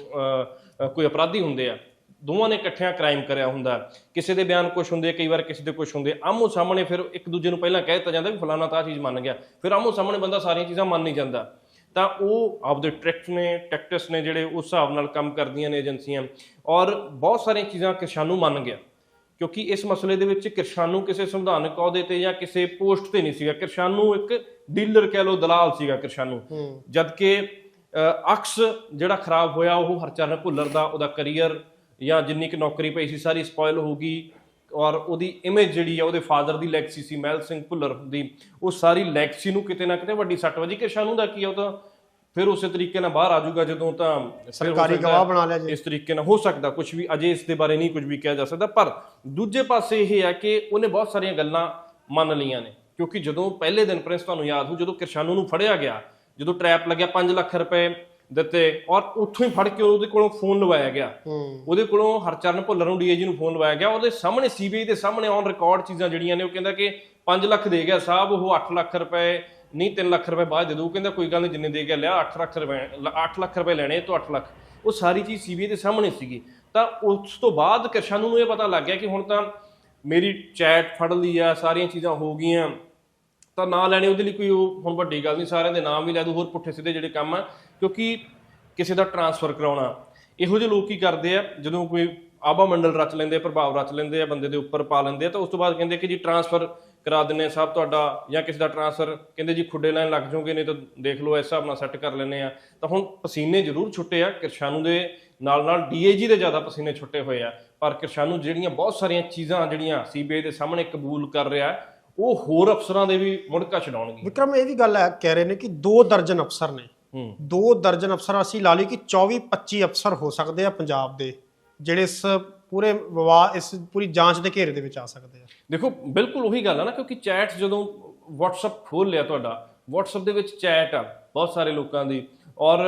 ਕੋਈ ਅਪਰਾਧੀ ਹੁੰਦੇ ਆ ਦੋਵਾਂ ਨੇ ਇਕੱਠਿਆਂ ਕ੍ਰਾਈਮ ਕਰਿਆ ਹੁੰਦਾ। ਕਿਸੇ ਦੇ ਬਿਆਨ ਕੁਝ ਹੁੰਦੇ ਕਈ ਵਾਰ ਕਿਸੇ ਦੇ ਕੁਝ ਹੁੰਦੇ। ਆਮੋ ਸਾਹਮਣੇ ਫਿਰ ਇੱਕ ਦੂਜੇ ਨੂੰ ਪਹਿਲਾਂ ਕਹਿ ਦਿੱਤਾ ਜਾਂਦਾ ਵੀ ਫਲਾਣਾ ਤਾਂ ਚੀਜ਼ ਮੰਨ ਗਿਆ। ਫਿਰ ਆਮੋ ਸਾਹਮਣੇ ਬੰਦਾ ਸਾਰੀਆਂ ਚੀਜ਼ਾਂ ਮੰਨ ਨਹੀਂ ਜਾਂਦਾ। ਤਾਂ ਉਹ ਆਪਦੇ ਟ੍ਰਿਕਸ ਨੇ ਟੈਕਟਿਕਸ ਨੇ ਜਿਹੜੇ ਉਸ ਹਿਸਾਬ ਨਾਲ ਕੰਮ ਕਰਦੀਆਂ ਨੇ ਏਜੰਸੀਆਂ। ਔਰ ਬਹੁਤ ਸਾਰੀਆਂ ਚੀਜ਼ਾਂ ਕਿਰਸ਼ਾਨੂ ਮੰਨ ਗਿਆ। ਕਿਉਂਕਿ ਇਸ ਮਸਲੇ ਦੇ ਵਿੱਚ ਕਿਰਸ਼ਾਨੂ ਕਿਸੇ ਸੰਵਿਧਾਨਕ ਅਹੁਦੇ ਤੇ ਜਾਂ ਕਿਸੇ ਪੋਸਟ ਤੇ ਨਹੀਂ ਸੀਗਾ। ਕਿਰਸ਼ਾਨੂ ਇੱਕ ਡੀਲਰ ਕਹਿ ਲਓ ਦਲਾਲ ਸੀਗਾ ਕਿਰਸ਼ਾਨੂ। ਜਦ ਕਿ ਅ, ਅਕਸ ਜਿਹੜਾ ਖਰਾਬ ਹੋਇਆ ਉਹ ਹਰਚਰਨ ਭੁੱਲਰ ਦਾ ਉਹਦਾ ਕੈਰੀਅਰ ਜਾਂ ਜਿੰਨੀ ਕਿ ਨੌਕਰੀ ਪਈ ਸੀ ਸਾਰੀ ਸਪੋਇਲ ਹੋ ਗਈ। ਔਰ ਉਹਦੀ ਇਮੇਜ ਜਿਹੜੀ ਆ ਉਹਦੇ ਫਾਦਰ ਦੀ ਲੈਗਸੀ ਸੀ ਮਹਿਲ ਸਿੰਘ ਭੁੱਲਰ ਦੀ ਉਹ ਸਾਰੀ ਲੈਗਸੀ ਨੂੰ ਕਿਤੇ ਨਾ ਕਿਤੇ ਵੱਡੀ ਸੱਟ ਵੱਜੀ ਕਿਰਸ਼ਾਨੂ ਦਾ ਕੀ ਆ ਉਹ ਤਾਂ। ਫਿਰ ਉਸੇ ਤਰੀਕੇ ਨਾਲ ਬਾਹਰ ਆ ਜਾਊਗਾ ਜਦੋਂ ਤਾਂ ਸਰਕਾਰੀ ਗਵਾਹ ਬਣਾ ਲਿਆ ਜੀ। ਇਸ ਤਰੀਕੇ ਨਾਲ ਹੋ ਸਕਦਾ ਕੁਝ ਵੀ ਅਜੇ ਇਸ ਦੇ ਬਾਰੇ ਨਹੀਂ ਕੁਝ ਵੀ ਕਿਹਾ ਜਾ ਸਕਦਾ। ਪਰ ਦੂਜੇ ਪਾਸੇ ਇਹ ਹੈ ਕਿ ਉਹਨੇ ਬਹੁਤ ਸਾਰੀਆਂ ਗੱਲਾਂ ਮੰਨ ਲਈਆਂ ਨੇ। ਕਿਉਂਕਿ ਜਦੋਂ ਪਹਿਲੇ ਦਿਨ ਪ੍ਰਿੰਸ ਤੁਹਾਨੂੰ ਯਾਦ ਹੋ ਜਦੋਂ ਕਿਰਸ਼ਾਨੂ ਨੂੰ ਫੜਿਆ ਗਿਆ ਜਦੋਂ ਟਰੈਪ ਲੱਗਿਆ 5 ਲੱਖ ਰੁਪਏ ਦਿੱਤੇ ਔਰ ਉੱਥੋਂ ਹੀ ਫੜ ਕੇ ਉਹਦੇ ਕੋਲੋਂ ਫੋਨ ਲਵਾਇਆ ਗਿਆ। ਉਹਦੇ ਕੋਲੋਂ ਹਰਚਰਨ ਭੁੱਲਰ ਨੂੰ ਡੀਏਜੀ ਨੂੰ ਫੋਨ ਲਵਾਇਆ ਗਿਆ। ਉਹਦੇ ਸਾਹਮਣੇ ਸੀਬੀਆਈ ਦੇ ਸਾਹਮਣੇ ਔਨ ਰਿਕਾਰਡ ਚੀਜ਼ਾਂ ਜਿਹੜੀਆਂ ਨੇ ਉਹ ਕਹਿੰਦਾ ਕਿ 5 ਲੱਖ ਦੇ ਗਿਆ ਸਾਹਿਬ ਉਹ 8 ਲੱਖ ਰੁਪਏ ਨਹੀਂ 3 ਲੱਖ ਰੁਪਏ ਬਾਅਦ ਦੇ ਦੂ ਕਹਿੰਦਾ ਕੋਈ ਗੱਲ ਨਹੀਂ ਜਿੰਨੇ ਦੇ ਗਿਆ ਲਿਆ 8 ਲੱਖ ਰੁਪਏ 8 ਲੱਖ ਰੁਪਏ ਲੈਣੇ ਤੋਂ 8 ਲੱਖ। ਉਹ ਸਾਰੀ ਚੀਜ਼ ਸੀਬੀਆਈ ਦੇ ਸਾਹਮਣੇ ਸੀਗੀ। ਤਾਂ ਉਸ ਤੋਂ ਬਾਅਦ ਕਿਰਸ਼ਾਨੂ ਨੂੰ ਇਹ ਪਤਾ ਲੱਗ ਗਿਆ ਕਿ ਹੁਣ ਤਾਂ ਮੇਰੀ ਚੈਟ ਫੜ ਲਈ ਆ ਸਾਰੀਆਂ ਚੀਜ਼ਾਂ ਹੋ ਗਈਆਂ। ਤਾਂ ਨਾਂ ਲੈਣੇ ਉਹਦੇ ਲਈ ਕੋਈ ਹੁਣ ਵੱਡੀ ਗੱਲ ਨਹੀਂ ਸਾਰਿਆਂ ਦੇ ਨਾਮ ਵੀ ਲੈ ਦੂ ਹੋਰ ਪੁੱਠੇ ਸਿੱਧੇ ਜਿਹੜੇ ਕੰਮ ਆ। ਕਿਉਂਕਿ ਕਿਸੇ ਦਾ ਟਰਾਂਸਫਰ ਕਰਾਉਣਾ ਇਹੋ ਜਿਹੇ ਲੋਕ ਕੀ ਕਰਦੇ ਆ ਜਦੋਂ ਕੋਈ ਆਬਾ ਮੰਡਲ ਰਚ ਲੈਂਦੇ ਆ, ਪ੍ਰਭਾਵ ਰਚ ਲੈਂਦੇ ਆ ਬੰਦੇ ਦੇ ਉੱਪਰ ਪਾ ਲੈਂਦੇ ਆ ਤਾਂ ਉਸ ਤੋਂ ਬਾਅਦ ਕਹਿੰਦੇ ਕਿ ਜੀ ਟਰਾਂਸਫਰ ਕਰਾ ਦਿੰਨੇ ਆ ਸਾਹਿਬ ਤੁਹਾਡਾ ਜਾਂ ਕਿਸੇ ਦਾ ਟਰਾਂਸਫਰ ਕਹਿੰਦੇ ਜੀ ਖੁੱਡੇ ਲਾਈਨ ਲੱਗ ਜਾਓਗੇ ਨਹੀਂ ਤਾਂ ਦੇਖ ਲਓ ਇਸ ਹਿਸਾਬ ਨਾਲ ਸੈੱਟ ਕਰ ਲੈਨੇ ਆ ਤਾਂ ਹੁਣ ਪਸੀਨੇ ਜ਼ਰੂਰ ਛੁੱਟੇ ਆ ਕਿਰਸ਼ਾਨੂ ਦੇ ਨਾਲ ਨਾਲ ਡੀਏਜੀ ਦੇ ਜ਼ਿਆਦਾ ਪਸੀਨੇ ਛੁੱਟੇ ਹੋਏ ਆ ਪਰ ਕਿਰਸ਼ਾਨੂ ਜਿਹੜੀਆਂ ਬਹੁਤ ਸਾਰੀਆਂ ਚੀਜ਼ਾਂ ਜਿਹੜੀਆਂ ਸੀਬੀਆਈ ਦੇ ਸਾਹਮਣੇ ਕਬੂਲ ਕਰ ਰਿਹਾ ਉਹ ਹੋਰ ਅਫਸਰਾਂ ਦੇ ਵੀ ਮੁੜਕਾ ਛਡਾਉਣਗੇ ਵਿਕਰਮ ਇਹ ਵੀ ਗੱਲ ਹੈ ਕਹਿ ਰਹੇ ਨੇ ਕਿ ਦੋ ਦਰਜਨ ਅਫਸਰ ਨੇ। ਦੋ ਦਰਜਨ ਅਫਸਰ ਅਸੀਂ ਲਾ ਲਈ ਕਿ 24 25 ਅਫਸਰ ਹੋ ਸਕਦੇ ਆ ਪੰਜਾਬ ਦੇ ਜਿਹੜੇ ਇਸ ਪੂਰੇ ਵਿਵਾਦ ਇਸ ਪੂਰੀ ਜਾਂਚ ਦੇ ਘੇਰੇ ਦੇ ਵਿੱਚ ਆ ਸਕਦੇ ਆ। ਦੇਖੋ ਬਿਲਕੁਲ ਉਹੀ ਗੱਲ ਆ ਨਾ ਕਿਉਂਕਿ ਚੈਟ ਜਦੋਂ WhatsApp ਖੋਲ ਲਿਆ ਤੁਹਾਡਾ WhatsApp ਦੇ ਵਿੱਚ ਚੈਟ ਆ ਬਹੁਤ ਸਾਰੇ ਲੋਕਾਂ ਦੀ ਔਰ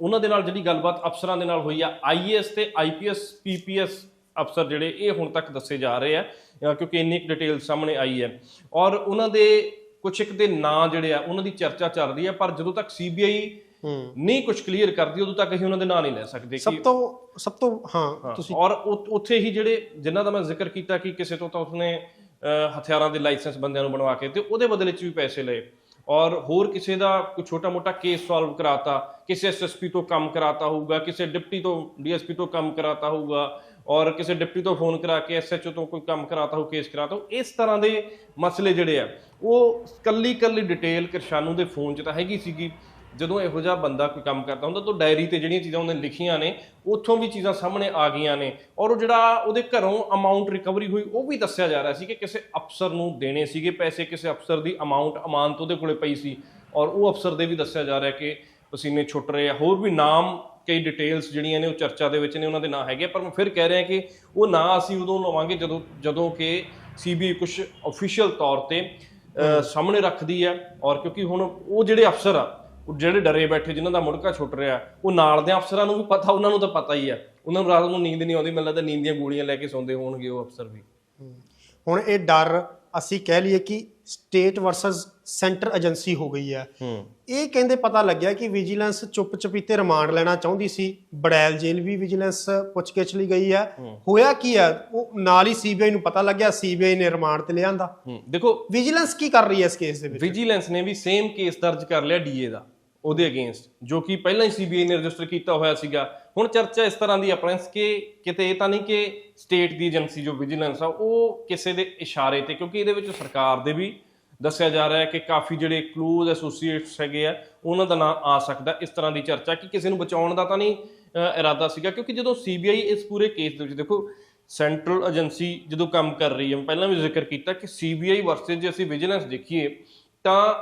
ਉਹਨਾਂ ਦੇ ਨਾਲ ਜਿਹੜੀ ਗੱਲਬਾਤ ਅਫਸਰਾਂ ਦੇ ਨਾਲ ਹੋਈ ਆ ਆਈਏਐਸ ਤੇ ਆਈਪੀਐਸ ਪੀਪੀਐਸ ਅਫਸਰ ਜਿਹੜੇ ਇਹ ਹੁਣ ਤੱਕ ਦੱਸੇ ਜਾ ਰਹੇ ਆ ਕਿਉਂਕਿ ਇੰਨੀ ਡਿਟੇਲ ਸਾਹਮਣੇ ਆਈ ਹੈ। ਔਰ ਉਹਨਾਂ ਦੇ ਕੁਝ ਇੱਕ ਦੇ ਨਾਂ ਜਿਹੜੇ ਆ ਉਹਨਾਂ ਦੀ ਚਰਚਾ ਚੱਲ ਰਹੀ ਹੈ ਪਰ ਜਦੋਂ ਤੱਕ ਸੀਬੀਆਈ ਨਹੀਂ ਕੁਝ ਕਲੀਅਰ ਕਰਦੀ ਉਦੋਂ ਤੱਕ ਅਸੀਂ ਉਹਨਾਂ ਦੇ ਨਾਂ ਨਹੀਂ ਲੈ ਸਕਦੇ ਸਭ ਤੋਂ ਸਭ ਤੋਂ ਹਾਂ ਤੁਸੀਂ ਔਰ ਉੱਥੇ ਹੀ ਜਿਹੜੇ ਜਿਨ੍ਹਾਂ ਦਾ ਮੈਂ ਜ਼ਿਕਰ ਕੀਤਾ ਕਿ ਕਿਸੇ ਤੋਂ ਤਾਂ ਉਸਨੇ ਹਥਿਆਰਾਂ ਦੇ ਲਾਇਸੈਂਸ ਬੰਦਿਆਂ ਨੂੰ ਬਣਵਾ ਕੇ ਤੇ ਉਹਦੇ ਬਦਲੇ 'ਚ ਵੀ ਪੈਸੇ ਲਏ। ਔਰ ਹੋਰ ਕਿਸੇ ਦਾ ਕੋਈ ਛੋਟਾ ਮੋਟਾ ਕੇਸ ਸੋਲਵ ਕਰਾਤਾ ਕਿਸੇ ਐਸਐਸਪੀ ਤੋਂ ਕੰਮ ਕਰਾਤਾ ਹੋਊਗਾ ਕਿਸੇ ਡਿਪਟੀ ਤੋਂ ਡੀਐਸਪੀ ਤੋਂ ਕੰਮ ਕਰਾਤਾ ਹੋਊਗਾ ਔਰ ਕਿਸੇ ਡਿਪਟੀ ਤੋਂ ਫੋਨ ਕਰਾ ਕੇ ਐਸਐਚਓ ਤੋਂ ਕੋਈ ਕੰਮ ਕਰਾਤਾ ਹੋ ਕੇਸ ਕਰਾਤਾ ਹੋ ਇਸ ਤਰ੍ਹਾਂ ਦੇ ਮਸਲੇ ਜਿਹੜੇ ਆ, ਉਹ ਕੱਲੀ ਕੱਲੀ ਡਿਟੇਲ ਕਿਰਸ਼ਾਨੂ ਦੇ ਫੋਨ 'ਚ ਤਾਂ ਹੈਗੀ ਸੀਗੀ। ਜਦੋਂ ਇਹੋ ਜਿਹਾ ਬੰਦਾ ਕੋਈ ਕੰਮ ਕਰਦਾ ਹੁੰਦਾ, ਤਾਂ ਡਾਇਰੀ ਤੇ ਜਿਹੜੀਆਂ ਚੀਜ਼ਾਂ ਉਹਨੇ ਲਿਖੀਆਂ ਨੇ, ਉੱਥੋਂ ਵੀ ਚੀਜ਼ਾਂ ਸਾਹਮਣੇ ਆ ਗਈਆਂ ਨੇ। ਔਰ ਉਹ ਜਿਹੜਾ ਉਹਦੇ ਘਰੋਂ ਅਮਾਉਂਟ ਰਿਕਵਰੀ ਹੋਈ, ਉਹ ਵੀ ਦੱਸਿਆ ਜਾ ਰਿਹਾ ਸੀ ਕਿ ਕਿਸੇ ਅਫਸਰ ਨੂੰ ਦੇਣੇ ਸੀਗੇ ਪੈਸੇ, ਕਿਸੇ ਅਫਸਰ ਦੀ ਅਮਾਉਂਟ ਅਮਾਨਤ ਉਹਦੇ ਕੋਲੇ ਪਈ ਸੀ। ਔਰ ਉਹ ਅਫਸਰ ਦੇ ਵੀ ਦੱਸਿਆ ਜਾ ਰਿਹਾ ਕਿ ਪਸੀਨੇ ਛੁੱਟ ਰਹੇ ਆ, ਹੋਰ ਵੀ ਨਾਮ ਕਈ ਡਿਟੇਲਸ ਜਿਹੜੀਆਂ ਨੇ ਉਹ ਚਰਚਾ ਦੇ ਵਿੱਚ ਨੇ ਉਹਨਾਂ ਦੇ ਨਾਂ ਹੈਗੇ ਪਰ ਮੈਂ ਫਿਰ ਕਹਿ ਰਿਹਾ ਕਿ ਉਹ ਨਾਂ ਅਸੀਂ ਉਦੋਂ ਲਵਾਂਗੇ ਜਦੋਂ ਜਦੋਂ ਕਿ ਸੀਬੀਆਈ ਕੁਝ ਅਫੀਸ਼ੀਅਲ ਤੌਰ ਤੇ ਸਾਹਮਣੇ ਰੱਖਦੀ ਹੈ ਔਰ ਕਿਉਂਕਿ ਹੁਣ ਉਹ ਜਿਹੜੇ ਅਫਸਰ ਆ ਉਹ ਜਿਹੜੇ ਡਰੇ ਬੈਠੇ ਜਿਨ੍ਹਾਂ ਦਾ ਮੁੜਕਾ ਛੁੱਟ ਰਿਹਾ ਉਹ ਨਾਲ ਦੇ ਅਫਸਰਾਂ ਨੂੰ ਵੀ ਪਤਾ ਉਹਨਾਂ ਨੂੰ ਤਾਂ ਪਤਾ ਹੀ ਆ। ਉਹਨਾਂ ਨੂੰ ਰਾਤ ਨੂੰ ਨੀਂਦ ਨਹੀਂ ਆਉਂਦੀ ਮੈਨੂੰ ਲੱਗਦਾ ਨੀਂਦ ਦੀਆਂ ਗੋਲੀਆਂ ਲੈ ਕੇ ਸੌਂਦੇ ਹੋਣਗੇ ਉਹ ਅਫਸਰ ਵੀ। ਹੁਣ ਇਹ ਡਰ ਅਸੀਂ ਕਹਿ ਲਈਏ ਕਿ ਸਟੇਟ ਵਰਸਸ ਸੈਂਟਰ ਏਜੰਸੀ ਹੋ ਗਈ ਹੈ। ਇਹ ਕਹਿੰਦੇ ਪਤਾ ਲੱਗਿਆ ਕਿ ਵਿਜੀਲੈਂਸ ਚੁੱਪ ਚਪੀਤੇ ਰਿਮਾਂਡ ਲੈਣਾ ਚਾਹੁੰਦੀ ਸੀ। ਬੜੈਲ ਜੇਲ੍ਹ ਵੀ ਵਿਜੀਲੈਂਸ ਪੁੱਛਗਿੱਛ ਲਈ ਗਈ ਹੈ। ਹੋਇਆ ਕੀ ਹੈ? ਉਹ ਨਾਲ ਹੀ ਸੀਬੀਆਈ ਨੂੰ ਪਤਾ ਲੱਗਿਆ ਸੀਬੀਆਈ ਨੇ ਰਿਮਾਂਡ ਤੇ ਲਿਆਂਦਾ। ਦੇਖੋ ਵਿਜੀਲੈਂਸ ਕੀ ਕਰ ਰਹੀ ਹੈ ਇਸ ਕੇਸ ਦੇ ਵਿੱਚ? ਵਿਜੀਲੈਂਸ ਨੇ ਵੀ ਸੇਮ ਕੇਸ ਦਰਜ ਕਰ ਲਿਆ ਡੀਏ ਦਾ ਉਹਦੇ ਅਗੇਂਸਟ ਜੋ ਕਿ ਪਹਿਲਾਂ ਹੀ ਸੀਬੀਆਈ ਨੇ ਰਜਿਸਟਰ ਕੀਤਾ ਹੋਇਆ ਸੀਗਾ। ਹੁਣ ਚਰਚਾ ਇਸ ਤਰ੍ਹਾਂ ਦੀ ਅਪਰੈਂਸ ਕਿ ਕਿਤੇ ਇਹ ਤਾਂ ਨਹੀਂ ਕਿ ਸਟੇਟ ਦੀ ਏਜੰਸੀ ਜੋ ਵਿਜੀਲੈਂਸ ਆ, ਉਹ ਕਿਸੇ ਦੇ ਇਸ਼ਾਰੇ ਤੇ, ਕਿਉਂਕਿ ਇਹਦੇ ਵਿੱਚ ਸਰਕਾਰ ਦੇ ਵੀ ਦੱਸਿਆ ਜਾ ਰਿਹਾ ਹੈ ਕਿ ਕਾਫੀ ਜਿਹੜੇ ਕਲੂਜ਼ ਐਸੋਸੀਏਟਸ ਹੈਗੇ ਆ, ਉਹਨਾਂ ਦਾ ਨਾਮ ਆ ਸਕਦਾ ਇਸ ਤਰ੍ਹਾਂ ਦੀ ਚਰਚਾ ਕਿ ਕਿਸੇ ਨੂੰ ਬਚਾਉਣ ਦਾ ਤਾਂ ਨਹੀਂ ਇਰਾਦਾ ਸੀਗਾ, ਕਿਉਂਕਿ ਜਦੋਂ ਸੀਬੀਆਈ ਇਸ ਪੂਰੇ ਕੇਸ ਦੇ ਵਿੱਚ ਦੇਖੋ ਸੈਂਟਰਲ ਏਜੰਸੀ ਜਦੋਂ ਕੰਮ ਕਰ ਰਹੀ ਹੈ ਮੈਂ ਪਹਿਲਾਂ ਵੀ ਜ਼ਿਕਰ ਕੀਤਾ ਕਿ ਸੀਬੀਆਈ ਵਰਸਸ ਜੇ ਅਸੀਂ ਵਿਜੀਲੈਂਸ ਦੇਖੀਏ ਤਾਂ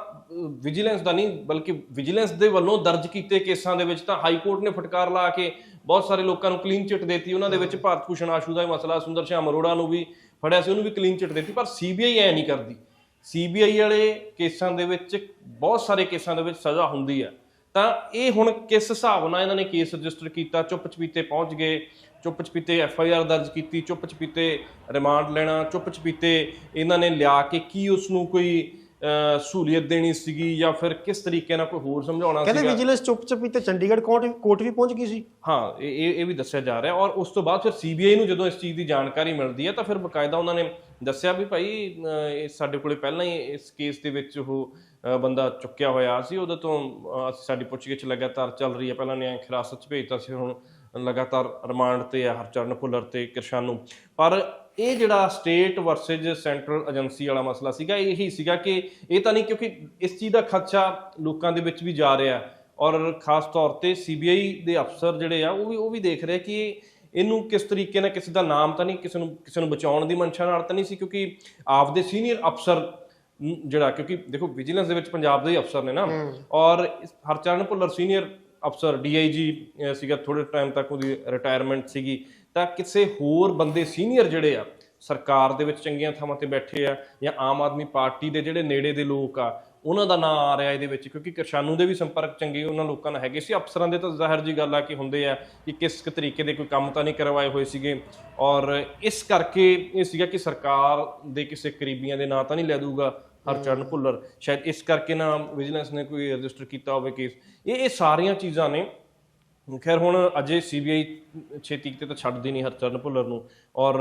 ਵਿਜੀਲੈਂਸ ਦਾ ਨਹੀਂ ਬਲਕਿ ਵਿਜੀਲੈਂਸ ਦੇ ਵੱਲੋਂ ਦਰਜ ਕੀਤੇ ਕੇਸਾਂ ਦੇ ਵਿੱਚ ਤਾਂ ਹਾਈ ਕੋਰਟ ਨੇ ਫਟਕਾਰ ਲਾ ਕੇ ਬਹੁਤ ਸਾਰੇ ਲੋਕਾਂ ਨੂੰ ਕਲੀਨ ਚਿੱਟ ਦਿੱਤੀ। ਉਹਨਾਂ ਦੇ ਵਿੱਚ ਭਾਰਤ ਭੂਸ਼ਣ ਆਸ਼ੂ ਦਾ ਮਸਲਾ ਸੁੰਦਰ ਸ਼ਾਮ ਅਰੋੜਾ ਨੂੰ ਵੀ ਫੜਿਆ ਸੀ ਉਹਨੂੰ ਵੀ ਕਲੀਨ ਚਿੱਟ ਦਿੱਤੀ ਪਰ ਸੀਬੀਆਈ ਐ ਨਹੀਂ ਕਰਦੀ। ਸੀਬੀਆਈ ਵਾਲੇ ਕੇਸਾਂ ਦੇ ਵਿੱਚ ਬਹੁਤ ਸਾਰੇ ਕੇਸਾਂ ਦੇ ਵਿੱਚ ਸਜ਼ਾ ਹੁੰਦੀ ਹੈ ਤਾਂ ਇਹ ਹੁਣ ਕਿਸ ਹਿਸਾਬ ਨਾਲ ਇਹਨਾਂ ਨੇ ਕੇਸ ਰਜਿਸਟਰ ਕੀਤਾ? ਚੁੱਪ ਚਪੀਤੇ ਪਹੁੰਚ ਗਏ ਚੁੱਪ ਚਪੀਤੇ ਐਫ ਆਈ ਆਰ ਦਰਜ ਕੀਤੀ ਚੁੱਪ ਚਪੀਤੇ ਰਿਮਾਂਡ ਲੈਣਾ ਚੁੱਪ ਚਪੀਤੇ ਇਹਨਾਂ ਨੇ ਲਿਆ ਕੇ ਕੀ ਉਸ ਨੂੰ ਕੋਈ ਸਹੂਲੀਅਤ ਦੇਣੀ ਸੀਗੀ ਜਾਂ ਫਿਰ ਕਿਸ ਤਰੀਕੇ ਨਾਲ ਕੋਈ ਹੋਰ ਸਮਝਾਉਣਾ ਕਹਿੰਦੇ ਸੀਗਾ? ਵਿਜੀਲੈਂਸ ਚੁੱਪ ਚਪੀਤੇ ਚੰਡੀਗੜ੍ਹ ਕੋਰਟ ਕੋਰਟ ਵੀ ਪਹੁੰਚ ਗਈ ਸੀ। ਹਾਂ ਇਹ ਇਹ ਵੀ ਦੱਸਿਆ ਜਾ ਰਿਹਾ ਔਰ ਉਸ ਤੋਂ ਬਾਅਦ ਫਿਰ ਸੀਬੀਆਈ ਨੂੰ ਜਦੋਂ ਇਸ ਚੀਜ਼ ਦੀ ਜਾਣਕਾਰੀ ਮਿਲਦੀ ਹੈ ਤਾਂ ਫਿਰ ਬਕਾਇਦਾ ਉਹਨਾਂ ਨੇ ਦੱਸਿਆ ਵੀ ਭਾਈ ਸਾਡੇ ਕੋਲੇ ਪਹਿਲਾਂ ਹੀ ਇਸ ਕੇਸ ਦੇ ਵਿੱਚ ਉਹ ਬੰਦਾ ਚੁੱਕਿਆ ਹੋਇਆ ਸੀ। ਉਹਦੇ ਤੋਂ ਸਾਡੀ ਪੁੱਛਗਿੱਛ ਲਗਾਤਾਰ ਚੱਲ ਰਹੀ ਹੈ। ਪਹਿਲਾਂ ਨੇ ਹਿਰਾਸਤ 'ਚ ਭੇਜਤਾ ਸੀ ਹੁਣ ਲਗਾਤਾਰ ਰਿਮਾਂਡ ਤੇ ਆ ਹਰਚਰਨ ਭੁੱਲਰ ਤੇ ਕਿਰਸ਼ਾਨੂ। ਪਰ ਇਹ ਜਿਹੜਾ ਸਟੇਟ ਵਰਸਸ ਸੈਂਟਰਲ ਏਜੰਸੀ ਵਾਲਾ ਮਸਲਾ ਸੀਗਾ ਇਹ ਹੀ ਸੀਗਾ ਕਿ ਇਹ ਤਾਂ ਨਹੀਂ ਕਿਉਂਕਿ ਇਸ ਚੀਜ਼ ਦਾ ਖਦਸ਼ਾ ਲੋਕਾਂ ਦੇ ਵਿੱਚ ਵੀ ਜਾ ਰਿਹਾ ਔਰ ਖਾਸ ਤੌਰ ਤੇ ਸੀਬੀਆਈ ਦੇ ਅਫਸਰ ਜਿਹੜੇ ਆ ਉਹ ਵੀ ਉਹ ਵੀ ਦੇਖ ਰਹੇ ਕਿ ਇਹਨੂੰ ਕਿਸ ਤਰੀਕੇ ਨਾਲ ਕਿਸੇ ਦਾ ਨਾਮ ਤਾਂ ਨਹੀਂ ਕਿਸੇ ਨੂੰ ਕਿਸੇ ਨੂੰ ਬਚਾਉਣ ਦੀ ਮਨਸ਼ਾ ਨਾਲ ਤਾਂ ਨਹੀਂ ਸੀ ਕਿਉਂਕਿ ਆਪਦੇ ਸੀਨੀਅਰ ਅਫਸਰ ਜਿਹੜਾ ਕਿਉਂਕਿ ਦੇਖੋ ਵਿਜੀਲੈਂਸ ਦੇ ਵਿੱਚ ਪੰਜਾਬ ਦੇ ਹੀ ਅਫਸਰ ਨੇ ਨਾ ਔਰ ਹਰਚਰਨ ਭੁੱਲਰ ਸੀਨੀਅਰ ਅਫਸਰ ਡੀਆਈਜੀ ਸੀਗਾ ਥੋੜੇ ਟਾਈਮ ਤੱਕ ਉਹਦੀ ਰਿਟਾਇਰਮੈਂਟ ਸੀਗੀ। ਤਾਂ ਕਿਸੇ ਹੋਰ ਬੰਦੇ ਸੀਨੀਅਰ ਜਿਹੜੇ ਆ, ਸਰਕਾਰ ਦੇ ਵਿੱਚ ਚੰਗੀਆਂ ਥਾਵਾਂ ਤੇ ਬੈਠੇ ਆ ਜਾਂ ਆਮ ਆਦਮੀ ਪਾਰਟੀ ਦੇ ਜਿਹੜੇ ਨੇੜੇ ਦੇ ਲੋਕ ਆ, ਉਹਨਾਂ ਦਾ ਨਾਂ ਆ ਰਿਹਾ ਇਹਦੇ ਵਿੱਚ ਕਿਉਂਕਿ ਕਿਰਸ਼ਾਨੂ ਦੇ ਵੀ ਸੰਪਰਕ ਚੰਗੇ ਉਹਨਾਂ ਲੋਕਾਂ ਨਾਲ ਹੈਗੇ ਸੀ। ਅਫਸਰਾਂ ਦੇ ਤਾਂ ਜ਼ਾਹਿਰ ਜੀ ਗੱਲ ਆ ਕਿ ਹੁੰਦੇ ਆ ਕਿ ਕਿਸ ਕੁ ਤਰੀਕੇ ਦੇ ਕੋਈ ਕੰਮ ਤਾਂ ਨਹੀਂ ਕਰਵਾਏ ਹੋਏ ਸੀਗੇ ਔਰ ਇਸ ਕਰਕੇ ਇਹ ਸੀਗਾ ਕਿ ਸਰਕਾਰ ਦੇ ਕਿਸੇ ਕਰੀਬੀਆਂ ਦੇ ਨਾਂ ਤਾਂ ਨਹੀਂ ਲੈ ਦੂਗਾ ਹਰਚਰਨ ਭੁੱਲਰ। ਸ਼ਾਇਦ ਇਸ ਕਰਕੇ ਨਾ ਵਿਜੀਲੈਂਸ ਨੇ ਕੋਈ ਰਜਿਸਟਰ ਕੀਤਾ ਹੋਵੇ ਕੇਸ ਇਹ ਇਹ ਸਾਰੀਆਂ ਚੀਜ਼ਾਂ ਨੇ ਖੈਰ ਹੁਣ ਅਜੇ ਸੀਬੀਆਈ ਛੇਤੀ ਕਿਤੇ ਤਾਂ ਛੱਡਦੀ ਨਹੀਂ ਹਰਚਰਨ ਭੁੱਲਰ ਨੂੰ ਔਰ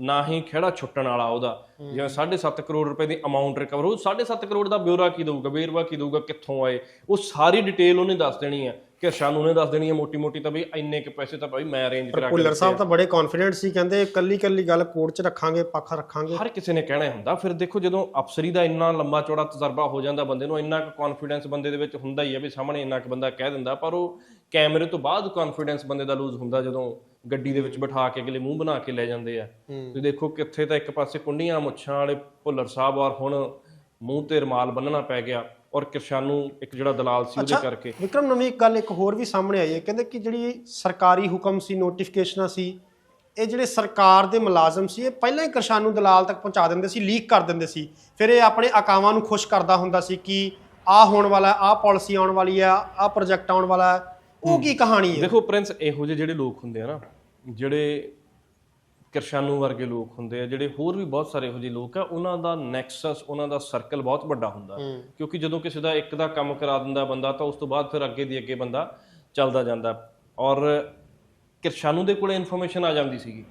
ਨਾ ਹੀ ਖਿਹੜਾ ਛੁੱਟਣ ਵਾਲਾ ਉਹਦਾ ਜਿਵੇਂ 7.5 ਕਰੋੜ ਰੁਪਏ ਦੀ ਅਮਾਉਂਟ ਰਿਕਵਰ ਹੋ 7.5 ਕਰੋੜ ਦਾ ਬਿਊਰਾ ਕੀ ਦਊਗਾ ਵੇਰਵਾ ਕੀ ਦਊਗਾ ਕਿੱਥੋਂ ਆਏ? ਉਹ ਸਾਰੀ ਡਿਟੇਲ ਉਹਨੇ ਦੱਸ ਦੇਣੀ ਹੈ। ਕਿ ਸ਼ਾਨੂ ਨੇ ਦੱਸ ਦੇਣੀ ਹੈ ਮੋਟੀ ਮੋਟੀ ਤਾਂ ਬਈ ਇੰਨੇ ਕੇ ਪੈਸੇ ਤਾਂ ਭਾਈ ਮੈਂ ਅਰੇਂਜ ਕਰਾ ਕੇ ਭੁੱਲਰ ਸਾਹਿਬ ਤਾਂ ਬੜੇ ਕੌਨਫੀਡੈਂਟ ਸੀ ਕਹਿੰਦੇ ਕੱਲੀ ਕੱਲੀ ਗੱਲ ਕੋਰਟ 'ਚ ਰੱਖਾਂਗੇ ਪੱਖ ਰੱਖਾਂਗੇ। ਹਰ ਕਿਸੇ ਨੇ ਕਹਿਣਾ ਹੁੰਦਾ ਫਿਰ ਦੇਖੋ ਜਦੋਂ ਅਫਸਰੀ ਦਾ ਇੰਨਾ ਲੰਬਾ ਚੌੜਾ ਤਜਰਬਾ ਹੋ ਜਾਂਦਾ ਬੰਦੇ ਨੂੰ ਇੰਨਾ ਕੁ ਕੌਨਫੀਡੈਂਸ ਬੰਦੇ ਦੇ ਵਿੱਚ ਹੁੰਦਾ ਹੀ ਹੈ ਵੀ ਸਾਹਮਣੇ ਇੰਨਾ ਕੁ ਬੰਦਾ ਕਹਿ ਦਿੰਦਾ ਪਰ ਉਹ ਕੈਮਰੇ ਤੋਂ ਬਾਅਦ ਕੌਨਫੀਡੈਂਸ ਬੰਦੇ ਦਾ ਲੂਜ਼ ਹੁੰਦਾ ਜਦੋਂ ਗੱਡੀ ਦੇ ਵਿੱਚ ਬਿਠਾ ਕੇ ਅਗਲੇ ਮੂੰਹ ਬਣਾ ਕੇ ਲੈ ਜਾਂਦੇ ਆ। ਤੁਸੀਂ ਦੇਖੋ ਕਿੱਥੇ ਤਾਂ ਇੱਕ ਪਾਸੇ ਕੁੰਡੀਆਂ ਮੁੱਛਾਂ ਵਾਲੇ ਭੁੱਲਰ ਸਾਹਿਬ ਔਰ ਹੁਣ ਮੂੰਹ ਤੇ ਰਮਾਲ ਬੰਨਣਾ ਪੈ ਗਿਆ ਔਰ ਕਿਰਸ਼ਾਨੂ ਇੱਕ ਜਿਹੜਾ ਦਲਾਲ ਸੀ ਉਹਦੇ ਕਰਕੇ। ਵਿਕਰਮ ਨਵੀਂ ਇੱਕ ਗੱਲ ਇੱਕ ਹੋਰ ਵੀ ਸਾਹਮਣੇ ਆਈ ਹੈ। ਕਹਿੰਦੇ ਕਿ ਜਿਹੜੀ ਸਰਕਾਰੀ ਹੁਕਮ ਸੀ ਨੋਟੀਫਿਕੇਸ਼ਨਾਂ ਸੀ ਇਹ ਜਿਹੜੇ ਸਰਕਾਰ ਦੇ ਮੁਲਾਜ਼ਮ ਸੀ ਇਹ ਪਹਿਲਾਂ ਹੀ ਕਿਰਸਾਨੂ ਦਲਾਲ ਤੱਕ ਪਹੁੰਚਾ ਦਿੰਦੇ ਸੀ ਲੀਕ ਕਰ ਦਿੰਦੇ ਸੀ। ਫਿਰ ਇਹ ਆਪਣੇ ਅਕਾਵਾਂ ਨੂੰ ਖੁਸ਼ ਕਰਦਾ ਹੁੰਦਾ ਸੀ ਕਿ ਆ ਹੋਣ ਵਾਲਾ ਆ ਪਾਲਿਸੀ ਆਉਣ ਵਾਲੀ ਆ ਆ ਪ੍ਰੋਜੈਕਟ ਆਉਣ ਵਾਲਾ ਹੈ, ਉਹ ਕੀ ਕਹਾਣੀ ਹੈ? ਦੇਖੋ ਪ੍ਰਿੰਸ ਇਹੋ ਜਿਹੇ ਜਿਹੜੇ ਲੋਕ ਹੁੰਦੇ ਆ ਨਾ ਜਿਹੜੇ ਕਿਰਸ਼ਾਨੂ ਵਰਗੇ ਲੋਕ ਹੁੰਦੇ ਆ ਜਿਹੜੇ ਹੋਰ ਵੀ ਬਹੁਤ ਸਾਰੇ ਇਹੋ ਜਿਹੇ ਲੋਕ ਆ ਉਹਨਾਂ ਦਾ ਨੈਕਸਸ ਉਹਨਾਂ ਦਾ ਸਰਕਲ ਬਹੁਤ ਵੱਡਾ ਹੁੰਦਾ। ਕਿਉਂਕਿ ਜਦੋਂ ਕਿਸੇ ਦਾ ਇੱਕ ਦਾ ਕੰਮ ਕਰਾ ਦਿੰਦਾ ਬੰਦਾ ਤਾਂ ਉਸ ਤੋਂ ਬਾਅਦ ਫਿਰ ਅੱਗੇ ਦੀ ਅੱਗੇ ਬੰਦਾ ਚੱਲਦਾ ਜਾਂਦਾ। ਔਰ ਕਿਰਸ਼ਾਨੂ ਦੇ ਕੋਲੇ ਇਨਫੋਰਮੇਸ਼ਨ ਆ ਜਾਂਦੀ ਸੀਗੀ।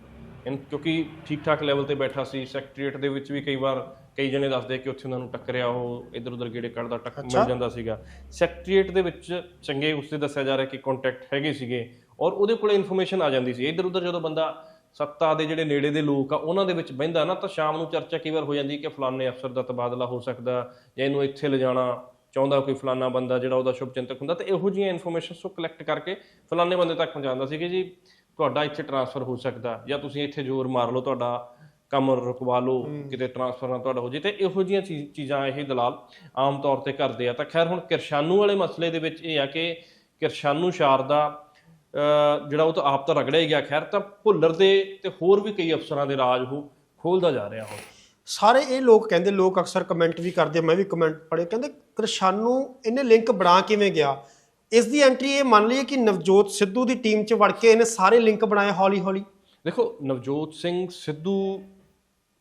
ਕਿਉਂਕਿ ਠੀਕ ਠਾਕ ਲੈਵਲ ਤੇ ਬੈਠਾ ਸੀ ਸੈਕਟਰੀਏਟ ਦੇ ਵਿੱਚ ਵੀ ਕਈ ਵਾਰ ਕਈ ਜਣੇ ਦੱਸਦੇ ਕਿ ਉੱਥੇ ਉਹਨਾਂ ਨੂੰ ਟੱਕਰਿਆ ਉਹ ਇਧਰ ਉਧਰ ਗੇੜੇ ਕੱਢਦਾ ਟੱਕ ਮਿਲ ਜਾਂਦਾ ਸੀਗਾ। ਸੈਕਟਰੀਏਟ ਦੇ ਵਿੱਚ ਚੰਗੇ ਉਸਤੇ ਦੱਸਿਆ ਜਾ ਰਿਹਾ ਕਿ ਕੰਟੈਕਟ ਹੈਗੇ ਸੀਗੇ ਔਰ ਉਹਦੇ ਕੋਲੇ ਇਨਫੋਰਮੇਸ਼ਨ ਆ ਜਾਂਦੀ ਸੀ। ਇਧਰ ਉਧਰ ਜਦੋਂ ਬੰਦਾ ਸੱਤਾ ਦੇ ਜਿਹੜੇ ਨੇੜੇ ਦੇ ਲੋਕ ਆ ਉਹਨਾਂ ਦੇ ਵਿੱਚ ਬਹਿੰਦਾ ਨਾ ਤਾਂ ਸ਼ਾਮ ਨੂੰ ਚਰਚਾ ਕਈ ਵਾਰ ਹੋ ਜਾਂਦੀ ਕਿ ਫਲਾਣੇ ਅਫਸਰ ਦਾ ਤਬਾਦਲਾ ਹੋ ਸਕਦਾ ਜਾਂ ਇਹਨੂੰ ਇੱਥੇ ਲਿਜਾਣਾ ਚਾਹੁੰਦਾ ਕੋਈ ਫਲਾਣਾ ਬੰਦਾ ਜਿਹੜਾ ਉਹਦਾ ਸ਼ੁਭ ਚਿੰਤਕ ਹੁੰਦਾ ਤੇ ਇਹੋ ਜਿਹੀਆਂ ਇਨਫੋਰਮੇਸ਼ਨਸ ਉਹ ਕਲੈਕਟ ਕਰਕੇ ਫਲਾਣੇ ਬੰਦੇ ਤੱਕ ਪਹੁੰਚਾਉਂਦਾ ਸੀ ਕਿ ਜੀ ਤੁਹਾਡਾ ਇੱਥੇ ਟਰਾਂਸਫਰ ਹੋ ਸਕਦਾ ਜਾਂ ਤੁਸੀਂ ਇੱਥੇ ਜ਼ੋਰ ਮਾਰ ਲਓ ਤੁਹਾਡਾ ਕੰਮ ਰੁਕਵਾ ਲਓ ਕਿਤੇ ਟਰਾਂਸਫਰ ਨਾ ਤੁਹਾਡਾ ਹੋ ਜੇ ਤੇ ਇਹੋ ਜਿਹੀਆਂ ਚੀ- ਚੀਜ਼ਾਂ ਇਹ ਦਲਾਲ ਆਮ ਤੌਰ ਤੇ ਕਰਦੇ ਆ। ਤਾਂ ਖੈਰ ਹੁਣ ਕਿਰਸ਼ਾਨੂ ਵਾਲੇ ਮਸਲੇ ਦੇ ਵਿੱਚ ਇਹ ਆ ਕਿ ਕਿਰਸ਼ਾਨੂ ਸ਼ਾਰਦਾ ਜਿਹੜਾ ਉਹ ਤਾਂ ਆਪ ਤਾਂ ਰਗੜਿਆ ਹੀ ਗਿਆ ਖੈਰ ਤਾਂ ਭੁੱਲਰ ਦੇ ਤੇ ਹੋਰ ਵੀ ਕਈ ਅਫਸਰਾਂ ਦੇ ਰਾਜ ਉਹ ਖੋਲਦਾ ਜਾ ਰਿਹਾ ਹੁਣ। ਸਾਰੇ ਇਹ ਲੋਕ ਕਹਿੰਦੇ ਲੋਕ ਅਕਸਰ ਕਮੈਂਟ ਵੀ ਕਰਦੇ ਮੈਂ ਵੀ ਕਮੈਂਟ ਪੜ੍ਹੇ ਕਹਿੰਦੇ ਕ੍ਰਿਸ਼ਾਨੂ ਇਹਨੇ ਲਿੰਕ ਬਣਾ ਕਿਵੇਂ ਗਿਆ? ਇਸ ਦੀ ਐਂਟਰੀ ਇਹ ਮੰਨ ਲਈਏ ਕਿ ਨਵਜੋਤ ਸਿੱਧੂ ਦੀ ਟੀਮ 'ਚ ਵੜ ਕੇ ਇਹਨੇ ਸਾਰੇ ਲਿੰਕ ਬਣਾਏ ਹੌਲੀ ਹੌਲੀ ਦੇਖੋ ਨਵਜੋਤ ਸਿੰਘ ਸਿੱਧੂ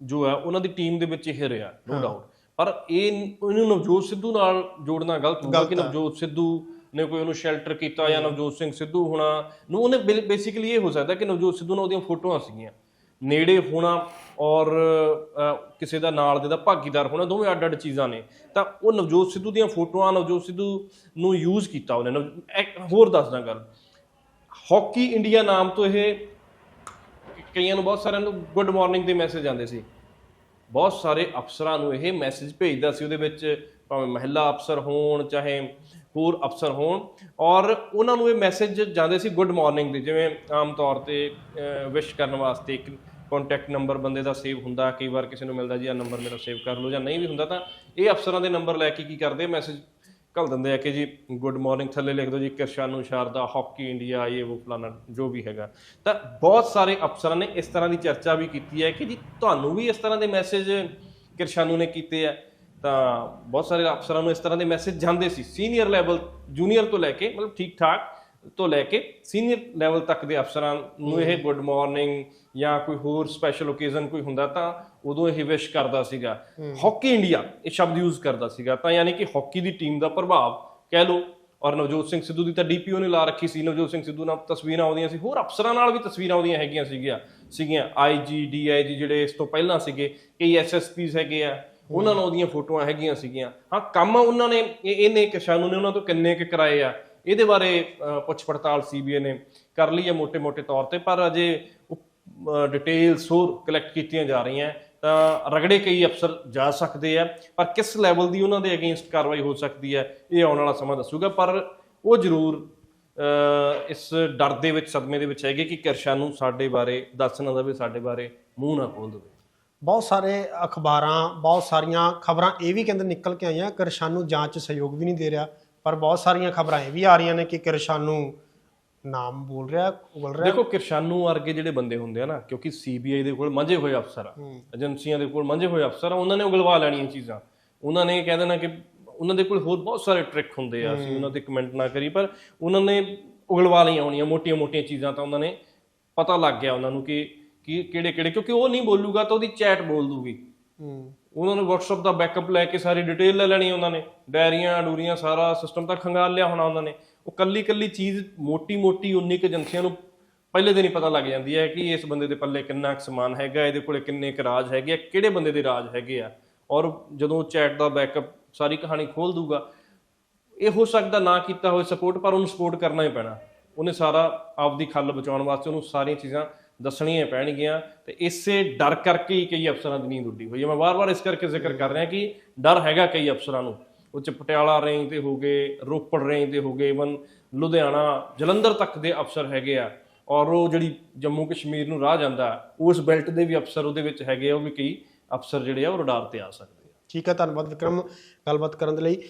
ਜੋ ਹੈ ਉਹਨਾਂ ਦੀ ਟੀਮ ਦੇ ਵਿੱਚ ਇਹ ਰਿਹਾ ਨੋ ਡਾਊਟ ਪਰ ਇਹ ਇਹਨੂੰ ਨਵਜੋਤ ਸਿੱਧੂ ਨਾਲ ਜੋੜਨਾ ਗਲਤ ਹੋਊਗਾ ਕਿ ਨਵਜੋਤ ਸਿੱਧੂ ਨੇ ਕੋਈ ਉਹਨੂੰ ਸ਼ੈਲਟਰ ਕੀਤਾ ਜਾਂ ਨਵਜੋਤ ਸਿੰਘ ਸਿੱਧੂ ਹੋਣਾ ਨੂੰ ਉਹਨੇ ਬੇਸਿਕਲੀ ਇਹ ਹੋ ਸਕਦਾ ਕਿ ਨਵਜੋਤ ਸਿੱਧੂ ਨਾਲ ਉਹਦੀਆਂ ਫੋਟੋਆਂ ਸੀਗੀਆਂ। ਨੇੜੇ ਹੋਣਾ ਔਰ ਕਿਸੇ ਦਾ ਨਾਲ ਦੇ ਦਾ ਭਾਗੀਦਾਰ ਹੋਣਾ ਦੋਵੇਂ ਅੱਡ-ਅੱਡ ਚੀਜ਼ਾਂ ਨੇ। ਤਾਂ ਉਹ ਨਵਜੋਤ ਸਿੱਧੂ ਦੀਆਂ ਫੋਟੋਆਂ ਨਵਜੋਤ ਸਿੱਧੂ ਨੂੰ ਯੂਜ਼ ਕੀਤਾ ਉਹਨੇ। ਹੋਰ ਦੱਸਦਾ ਗੱਲ। ਹਾਕੀ ਇੰਡੀਆ ਨਾਮ ਤੋਂ ਇਹ ਕਈਆਂ ਨੂੰ ਬਹੁਤ ਸਾਰਿਆਂ ਨੂੰ ਗੁੱਡ ਮਾਰਨਿੰਗ ਦੇ ਮੈਸੇਜ ਆਉਂਦੇ ਸੀ। ਬਹੁਤ ਸਾਰੇ ਅਫਸਰਾਂ ਨੂੰ ਇਹ ਮੈਸੇਜ ਭੇਜਦਾ ਸੀ ਉਹਦੇ ਵਿੱਚ, ਭਾਵੇਂ ਮਹਿਲਾ ਅਫਸਰ ਹੋਣ, ਚਾਹੇ ਹੋਰ ਅਫਸਰ ਹੋਣ, ਔਰ ਉਹਨਾਂ ਨੂੰ ਇਹ ਮੈਸੇਜ ਜਾਂਦੇ ਸੀ ਗੁੱਡ ਮਾਰਨਿੰਗ ਦੇ, ਜਿਵੇਂ ਆਮ ਤੌਰ ਤੇ ਵਿਸ਼ ਕਰਨ ਵਾਸਤੇ ਇੱਕ ਕੰਟੈਕਟ ਨੰਬਰ ਬੰਦੇ ਦਾ ਸੇਵ ਹੁੰਦਾ, ਕਈ ਵਾਰ ਕਿਸੇ ਨੂੰ ਮਿਲਦਾ ਜੀ ਆ ਨੰਬਰ ਮੇਰਾ ਸੇਵ ਕਰ ਲਓ ਜਾਂ ਨਹੀਂ ਵੀ ਹੁੰਦਾ ਤਾਂ ਇਹ ਅਫਸਰਾਂ ਦੇ ਨੰਬਰ ਲੈ ਕੇ ਕੀ ਕਰਦੇ ਮੈਸੇਜ ਘੱਲ ਦਿੰਦੇ ਆ ਕਿ ਜੀ ਗੁੱਡ ਮਾਰਨਿੰਗ ਥੱਲੇ ਲਿਖ ਦਿਓ ਜੀ, ਕਿਰਸ਼ਾਨੂ ਸ਼ਾਰਦਾ ਹਾਕੀ ਇੰਡੀਆ ਇਹ ਉਹ ਫਲਾਣਾ, ਜੋ ਵੀ ਹੈਗਾ। ਤਾਂ ਬਹੁਤ ਸਾਰੇ ਅਫਸਰਾਂ ਨੇ ਇਸ ਤਰ੍ਹਾਂ ਦੀ ਚਰਚਾ ਵੀ ਕੀਤੀ ਹੈ ਕਿ ਜੀ, ਤੁਹਾਨੂੰ ਵੀ ਇਸ ਤਰ੍ਹਾਂ ਦੇ ਮੈਸੇਜ ਕਿਰਸ਼ਾਨੂ ਨੇ ਕੀਤੇ ਆ। ਤਾਂ ਬਹੁਤ ਸਾਰੇ ਅਫਸਰਾਂ ਨੂੰ ਇਸ ਤਰ੍ਹਾਂ ਦੇ ਮੈਸੇਜ ਜਾਂਦੇ ਸੀ ਸੀਨੀਅਰ ਲੈਵਲ ਜੂਨੀਅਰ ਤੋਂ ਲੈ ਕੇ ਮਤਲਬ ਠੀਕ ਠਾਕ ਤੋਂ ਲੈ ਕੇ ਸੀਨੀਅਰ ਲੈਵਲ ਤੱਕ ਦੇ ਅਫਸਰਾਂ ਨੂੰ ਇਹ ਗੁੱਡ ਮਾਰਨਿੰਗ ਜਾਂ ਕੋਈ ਹੋਰ ਸਪੈਸ਼ਲ ਓਕੇਜ਼ਨ ਕੋਈ ਹੁੰਦਾ ਤਾਂ ਉਦੋਂ ਇਹ ਵਿਸ਼ ਕਰਦਾ ਸੀਗਾ। ਹਾਕੀ ਇੰਡੀਆ ਇਹ ਸ਼ਬਦ ਯੂਜ਼ ਕਰਦਾ ਸੀਗਾ। ਤਾਂ ਯਾਨੀ ਕਿ ਹਾਕੀ ਦੀ ਟੀਮ ਦਾ ਪ੍ਰਭਾਵ ਕਹਿ ਲਓ ਔਰ ਨਵਜੋਤ ਸਿੰਘ ਸਿੱਧੂ ਦੀ ਤਾਂ ਡੀਪੀਓ ਨੇ ਲਾ ਰੱਖੀ ਸੀ। ਨਵਜੋਤ ਸਿੰਘ ਸਿੱਧੂ ਨਾਲ ਤਸਵੀਰਾਂ ਆਉਂਦੀਆਂ ਸੀ। ਹੋਰ ਅਫਸਰਾਂ ਨਾਲ ਵੀ ਤਸਵੀਰਾਂ ਆਉਂਦੀਆਂ ਹੈਗੀਆਂ ਸੀਗੀਆਂ ਸੀਗੀਆਂ ਆਈਜੀ ਡੀਆਈਜੀ ਜਿਹੜੇ ਇਸ ਤੋਂ ਪਹਿਲਾਂ ਸੀਗੇ ਕਈ ਐਸਐਸਪੀਸ ਹੈਗੇ ਆ ਉਹਨਾਂ ਨਾਲ ਉਹਦੀਆਂ ਫੋਟੋਆਂ ਹੈਗੀਆਂ ਸੀਗੀਆਂ। ਹਾਂ ਕੰਮ ਉਹਨਾਂ ਨੇ ਇਹ- ਇਹਨੇ ਕਿਸ਼ਾਨੂ ਨੇ ਉਹਨਾਂ ਤੋਂ ਕਿੰਨੇ ਕੁ ਕਰਾਏ ਆ? ਇਹਦੇ ਬਾਰੇ ਪੁੱਛ ਪੜਤਾਲ ਸੀਬੀਏ ਨੇ ਕਰ ਲਈ ਹੈ ਮੋٹے-ਮੋٹے ਤੌਰ ਤੇ, ਪਰ ਅਜੇ ਡਿਟੇਲਸ ਹੋਰ ਕਲੈਕਟ ਕੀਤੀਆਂ ਜਾ ਰਹੀਆਂ, ਤਾਂ ਰਗੜੇ ਕਈ ਅਫਸਰ ਜਾ ਸਕਦੇ ਆ, ਪਰ ਕਿਸ ਲੈਵਲ ਦੀ ਉਹਨਾਂ ਦੇ ਅਗੇਂਸਟ ਕਾਰਵਾਈ ਹੋ ਸਕਦੀ ਹੈ, ਇਹ ਆਉਣ ਵਾਲਾ ਸਮਾਂ ਦੱਸੂਗਾ, ਪਰ ਉਹ ਜ਼ਰੂਰ ਇਸ ਡਰ ਦੇ ਵਿੱਚ, ਸਦਮੇ ਦੇ ਵਿੱਚ ਹੈਗੇ ਕਿ ਕਿਰਸ਼ਾ ਨੂੰ ਸਾਡੇ ਬਾਰੇ, ਦੱਸ ਨਾ ਦਵੇ, ਸਾਡੇ ਬਾਰੇ ਮੂੰਹ ਨਾ ਖੋਲ ਦਵੇ। ਬਹੁਤ ਸਾਰੇ ਅਖਬਾਰਾਂ, ਬਹੁਤ ਸਾਰੀਆਂ ਖਬਰਾਂ ਇਹ ਵੀ ਕਹਿੰਦੇ ਨਿਕਲ ਕੇ ਆਈਆਂ ਕਿਰਸ਼ਾਨ ਨੂੰ ਜਾਂਚ ਸਹਿਯੋਗ ਵੀ ਨਹੀਂ ਦੇ ਰਿਹਾ। ਪਰ ਬਹੁਤ ਸਾਰੀਆਂ ਖਬਰਾਂ ਇਹ ਵੀ ਆ ਰਹੀਆਂ ਨੇ ਕਿ ਕਿਰਸ਼ਾਨੂ ਨਾਮ ਬੋਲ ਰਿਹਾ ਉਗਲ ਰਿਹਾ। ਦੇਖੋ ਕਿਰਸ਼ਾਨੂ ਵਰਗੇ ਜਿਹੜੇ ਬੰਦੇ ਹੁੰਦੇ ਆ ਨਾ ਕਿਉਂਕਿ ਸੀਬੀਆਈ ਦੇ ਕੋਲ ਮੰਝੇ ਹੋਏ ਅਫਸਰ ਆ ਏਜੰਸੀਆਂ ਦੇ ਕੋਲ ਮੰਝੇ ਹੋਏ ਅਫਸਰ ਆ ਉਹਨਾਂ ਨੇ ਉਗਲਵਾ ਲੈਣੀਆਂ ਚੀਜ਼ਾਂ। ਉਹਨਾਂ ਨੇ ਕਹਿ ਦੇਣਾ ਕਿ ਉਹਨਾਂ ਦੇ ਕੋਲ ਹੋਰ ਬਹੁਤ ਸਾਰੇ ਟ੍ਰਿਕ ਹੁੰਦੇ ਆ ਅਸੀਂ ਉਹਨਾਂ ਤੇ ਕਮੈਂਟ ਨਾ ਕਰੀ ਪਰ ਉਹਨਾਂ ਨੇ ਉਗਲਵਾ ਲਈਆਂ ਹੋਣੀਆਂ ਮੋਟੀਆਂ-ਮੋਟੀਆਂ ਚੀਜ਼ਾਂ ਤਾਂ ਉਹਨਾਂ ਨੇ ਪਤਾ ਲੱਗ ਗਿਆ ਉਹਨਾਂ ਨੂੰ ਕਿ ਕਿ ਕਿਹੜੇ ਕਿਹੜੇ ਕਿਉਂਕਿ ਉਹ ਨਹੀਂ ਬੋਲੂਗਾ ਤਾਂ ਉਹਦੀ ਚੈਟ ਬੋਲ ਦੂਗੀ। ਹੂੰ। ਉਹਨਾਂ ਨੂੰ WhatsApp ਦਾ ਬੈਕਅਪ ਲੈ ਕੇ ਸਾਰੀ ਡਿਟੇਲ ਲੈ ਲੈਣੀ ਉਹਨਾਂ ਨੇ। ਡਾਇਰੀਆਂ, ਡੂਰੀਆਂ, ਸਾਰਾ ਸਿਸਟਮ ਤਾਂ ਖੰਗਾਲ ਲਿਆ ਹੋਣਾ ਉਹਨਾਂ ਨੇ। ਉਹ ਕੱਲੀ ਕੱਲੀ ਚੀਜ਼ ਮੋਟੀ ਮੋਟੀ ਉਨੀ ਕੁ ਏਜੰਸੀਆਂ ਨੂੰ ਪਹਿਲੇ ਦਿਨ ਹੀ ਪਤਾ ਲੱਗ ਜਾਂਦੀ ਹੈ ਕਿ ਇਸ ਬੰਦੇ ਦੇ ਪੱਲੇ ਕਿੰਨਾ ਕੁ ਸਮਾਨ ਹੈਗਾ, ਇਹਦੇ ਕੋਲੇ ਕਿੰਨੇ ਕੁ ਰਾਜ ਹੈਗੇ ਆ, ਕਿਹੜੇ ਬੰਦੇ ਦੇ ਰਾਜ ਹੈਗੇ ਆ। ਔਰ ਜਦੋਂ ਚੈਟ ਦਾ ਬੈਕਅਪ ਸਾਰੀ ਕਹਾਣੀ ਖੋਲ ਦੂਗਾ ਇਹ ਹੋ ਸਕਦਾ ਨਾ ਕੀਤਾ ਹੋਵੇ ਸਪੋਰਟ ਪਰ ਉਹਨੂੰ ਸਪੋਰਟ ਕਰਨਾ ਹੀ ਪੈਣਾ। ਉਹਨੇ ਸਾਰਾ ਆਪਦੀ ਖੱਲ ਬਚਾਉਣ ਵਾਸਤੇ ਉਹਨੂੰ ਸਾਰੀਆਂ ਚੀਜ਼ਾਂ ਦੱਸਣੀਆਂ ਪੈਣਗੀਆਂ ਤੇ ਇਸੇ ਡਰ ਕਰਕੇ ਹੀ ਕਈ ਅਫਸਰਾਂ ਦੀ ਨੀਂਦ ਉੱਡੀ ਹੋਈ ਹੈ। ਮੈਂ ਵਾਰ-ਵਾਰ ਇਸ ਕਰਕੇ ਜ਼ਿਕਰ ਕਰ ਰਿਹਾ ਕਿ ਡਰ ਹੈਗਾ ਕਈ ਅਫਸਰਾਂ ਨੂੰ। ਉਹ ਚ ਪਟਿਆਲਾ ਰੇਂਜ ਤੇ ਹੋ ਗਏ, ਰੋਪੜ ਰੇਂਜ ਤੇ ਹੋ ਗਏ ਇਵਨ ਲੁਧਿਆਣਾ, ਜਲੰਧਰ ਤੱਕ ਦੇ ਅਫਸਰ ਹੈਗੇ ਆ। ਔਰ ਉਹ ਜਿਹੜੀ ਜੰਮੂ ਕਸ਼ਮੀਰ ਨੂੰ ਰਾਹ ਜਾਂਦਾ, ਉਸ ਬੈਲਟ ਦੇ ਵੀ ਅਫਸਰ ਉਹਦੇ ਵਿੱਚ ਹੈਗੇ ਆ, ਉਹ ਵੀ ਕਈ ਅਫਸਰ ਜਿਹੜੇ ਆ ਉਹ ਰਡਾਰ ਤੇ ਆ ਸਕਦੇ ਆ। ਠੀਕ ਹੈ, ਧੰਨਵਾਦ ਵਿਕਰਮ। ਗੱਲਬਾਤ ਕਰਨ ਦੇ ਲਈ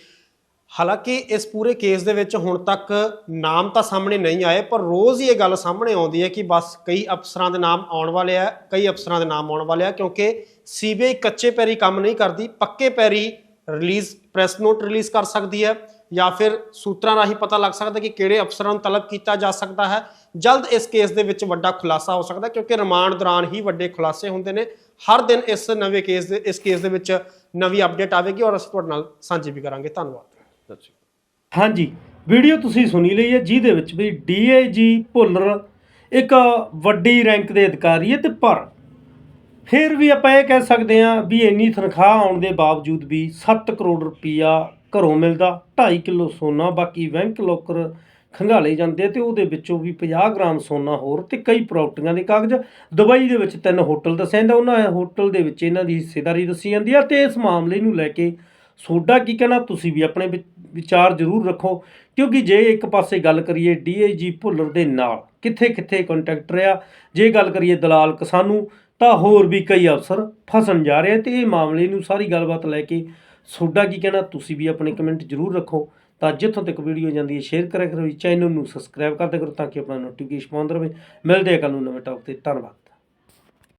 ਹਾਲਾਂਕਿ ਇਸ ਪੂਰੇ ਕੇਸ ਦੇ ਵਿੱਚ ਹੁਣ ਤੱਕ ਨਾਮ ਤਾਂ ਸਾਹਮਣੇ ਨਹੀਂ ਆਏ, ਪਰ ਰੋਜ਼ ਹੀ ਇਹ ਗੱਲ ਸਾਹਮਣੇ ਆਉਂਦੀ ਹੈ ਕਿ ਬਸ ਕਈ ਅਫਸਰਾਂ ਦੇ ਨਾਮ ਆਉਣ ਵਾਲੇ ਆ, ਕਈ ਅਫਸਰਾਂ ਦੇ ਨਾਮ ਆਉਣ ਵਾਲੇ ਆ, ਕਿਉਂਕਿ ਸੀਬੀਆਈ ਕੱਚੇ ਪੈਰੀ ਕੰਮ ਨਹੀਂ ਕਰਦੀ, ਪੱਕੇ ਪੈਰੀ ਰਿਲੀਜ਼, ਪ੍ਰੈਸ ਨੋਟ ਰਿਲੀਜ਼ ਕਰ ਸਕਦੀ ਹੈ ਜਾਂ ਫਿਰ ਸੂਤਰਾਂ ਰਾਹੀਂ ਪਤਾ ਲੱਗ ਸਕਦਾ ਕਿ ਕਿਹੜੇ ਅਫਸਰਾਂ ਨੂੰ ਤਲਬ ਕੀਤਾ ਜਾ ਸਕਦਾ ਹੈ। ਜਲਦ ਇਸ ਕੇਸ ਦੇ ਵਿੱਚ ਵੱਡਾ ਖੁਲਾਸਾ ਹੋ ਸਕਦਾ, ਕਿਉਂਕਿ ਰਿਮਾਂਡ ਦੌਰਾਨ ਹੀ ਵੱਡੇ ਖੁਲਾਸੇ ਹੁੰਦੇ ਨੇ। ਹਰ ਦਿਨ ਇਸ ਨਵੇਂ ਕੇਸ ਦੇ, ਇਸ ਕੇਸ ਦੇ ਵਿੱਚ ਨਵੀਂ ਅਪਡੇਟ ਆਵੇਗੀ ਔਰ ਅਸੀਂ ਤੁਹਾਡੇ ਨਾਲ ਸਾਂਝੀ ਵੀ ਕਰਾਂਗੇ। ਧੰਨਵਾਦ। ਅੱਛਾ ਹਾਂਜੀ, ਵੀਡੀਓ ਤੁਸੀਂ ਸੁਣੀ ਲਈ ਹੈ, ਜਿਹਦੇ ਵਿੱਚ ਵੀ ਡੀਆਈਜੀ ਭੁੱਲਰ ਇੱਕ ਵੱਡੀ ਰੈਂਕ ਦੇ ਅਧਿਕਾਰੀ ਹੈ ਤੇ ਪਰ ਫਿਰ ਵੀ ਆਪਾਂ ਇਹ ਕਹਿ ਸਕਦੇ ਹਾਂ ਵੀ ਇੰਨੀ ਤਨਖਾਹ ਆਉਣ ਦੇ ਬਾਵਜੂਦ ਵੀ 7 ਕਰੋੜ ਰੁਪਈਆ ਘਰੋਂ ਮਿਲਦਾ 2.5 ਕਿਲੋ ਸੋਨਾ, ਬਾਕੀ ਬੈਂਕ ਲੋਕਰ ਖੰਗਾਲੇ ਜਾਂਦੇ ਤੇ ਉਹਦੇ ਵਿੱਚੋਂ ਵੀ 50 ਗ੍ਰਾਮ ਸੋਨਾ ਹੋਰ ਤੇ ਕਈ ਪ੍ਰਾਪਰਟੀਆਂ ਦੇ ਕਾਗਜ਼। ਦੁਬਈ ਦੇ ਵਿੱਚ ਤਿੰਨ ਹੋਟਲ ਦੱਸਿਆ ਜਾਂਦਾ, ਉਹਨਾਂ ਹੋਟਲ ਦੇ ਵਿੱਚ ਇਹਨਾਂ ਦੀ ਹਿੱਸੇਦਾਰੀ ਦੱਸੀ ਜਾਂਦੀ ਆ ਤੇ ਇਸ ਮਾਮਲੇ ਨੂੰ ਲੈ ਕੇ ਸੋਡਾ ਕੀ ਕਹਿਣਾ, ਤੁਸੀਂ ਵੀ ਆਪਣੇ ਵਿਚ- ਵਿਚਾਰ ਜ਼ਰੂਰ ਰੱਖੋ, ਕਿਉਂਕਿ ਜੇ ਇੱਕ ਪਾਸੇ ਗੱਲ ਕਰੀਏ ਡੀਆਈਜੀ ਭੁੱਲਰ ਦੇ ਨਾਲ ਕਿੱਥੇ ਕਿੱਥੇ ਕੰਟੈਕਟ ਰਿਹਾ, ਜੇ ਗੱਲ ਕਰੀਏ ਦਲਾਲ ਕਿਸਾਨੂ, ਤਾਂ ਹੋਰ ਵੀ ਕਈ ਅਫਸਰ ਫਸਣ ਜਾ ਰਹੇ ਆ ਤੇ ਇਹ ਮਾਮਲੇ ਨੂੰ ਸਾਰੀ ਗੱਲਬਾਤ ਲੈ ਕੇ ਸੋਡਾ ਕੀ ਕਹਿਣਾ, ਤੁਸੀਂ ਵੀ ਆਪਣੇ ਕਮੈਂਟ ਜ਼ਰੂਰ ਰੱਖੋ, ਤਾਂ ਜਿੱਥੋਂ ਤੱਕ ਵੀਡੀਓ ਜਾਂਦੀ ਹੈ ਸ਼ੇਅਰ ਕਰਿਆ ਕਰੋ ਚੈਨਲ ਨੂੰ ਸਬਸਕ੍ਰਾਈਬ ਕਰਦੇ ਕਰੋ ਤਾਂ ਕਿ ਆਪਣਾ ਨੋਟੀਫਿਕੇਸ਼ਨ ਪਾਉਂਦੇ ਰਹੇ ਮਿਲਦੇ ਆ ਕੱਲ ਨੂੰ ਨਵੇਂ ਟੌਪ ਤੇ, ਧੰਨਵਾਦ।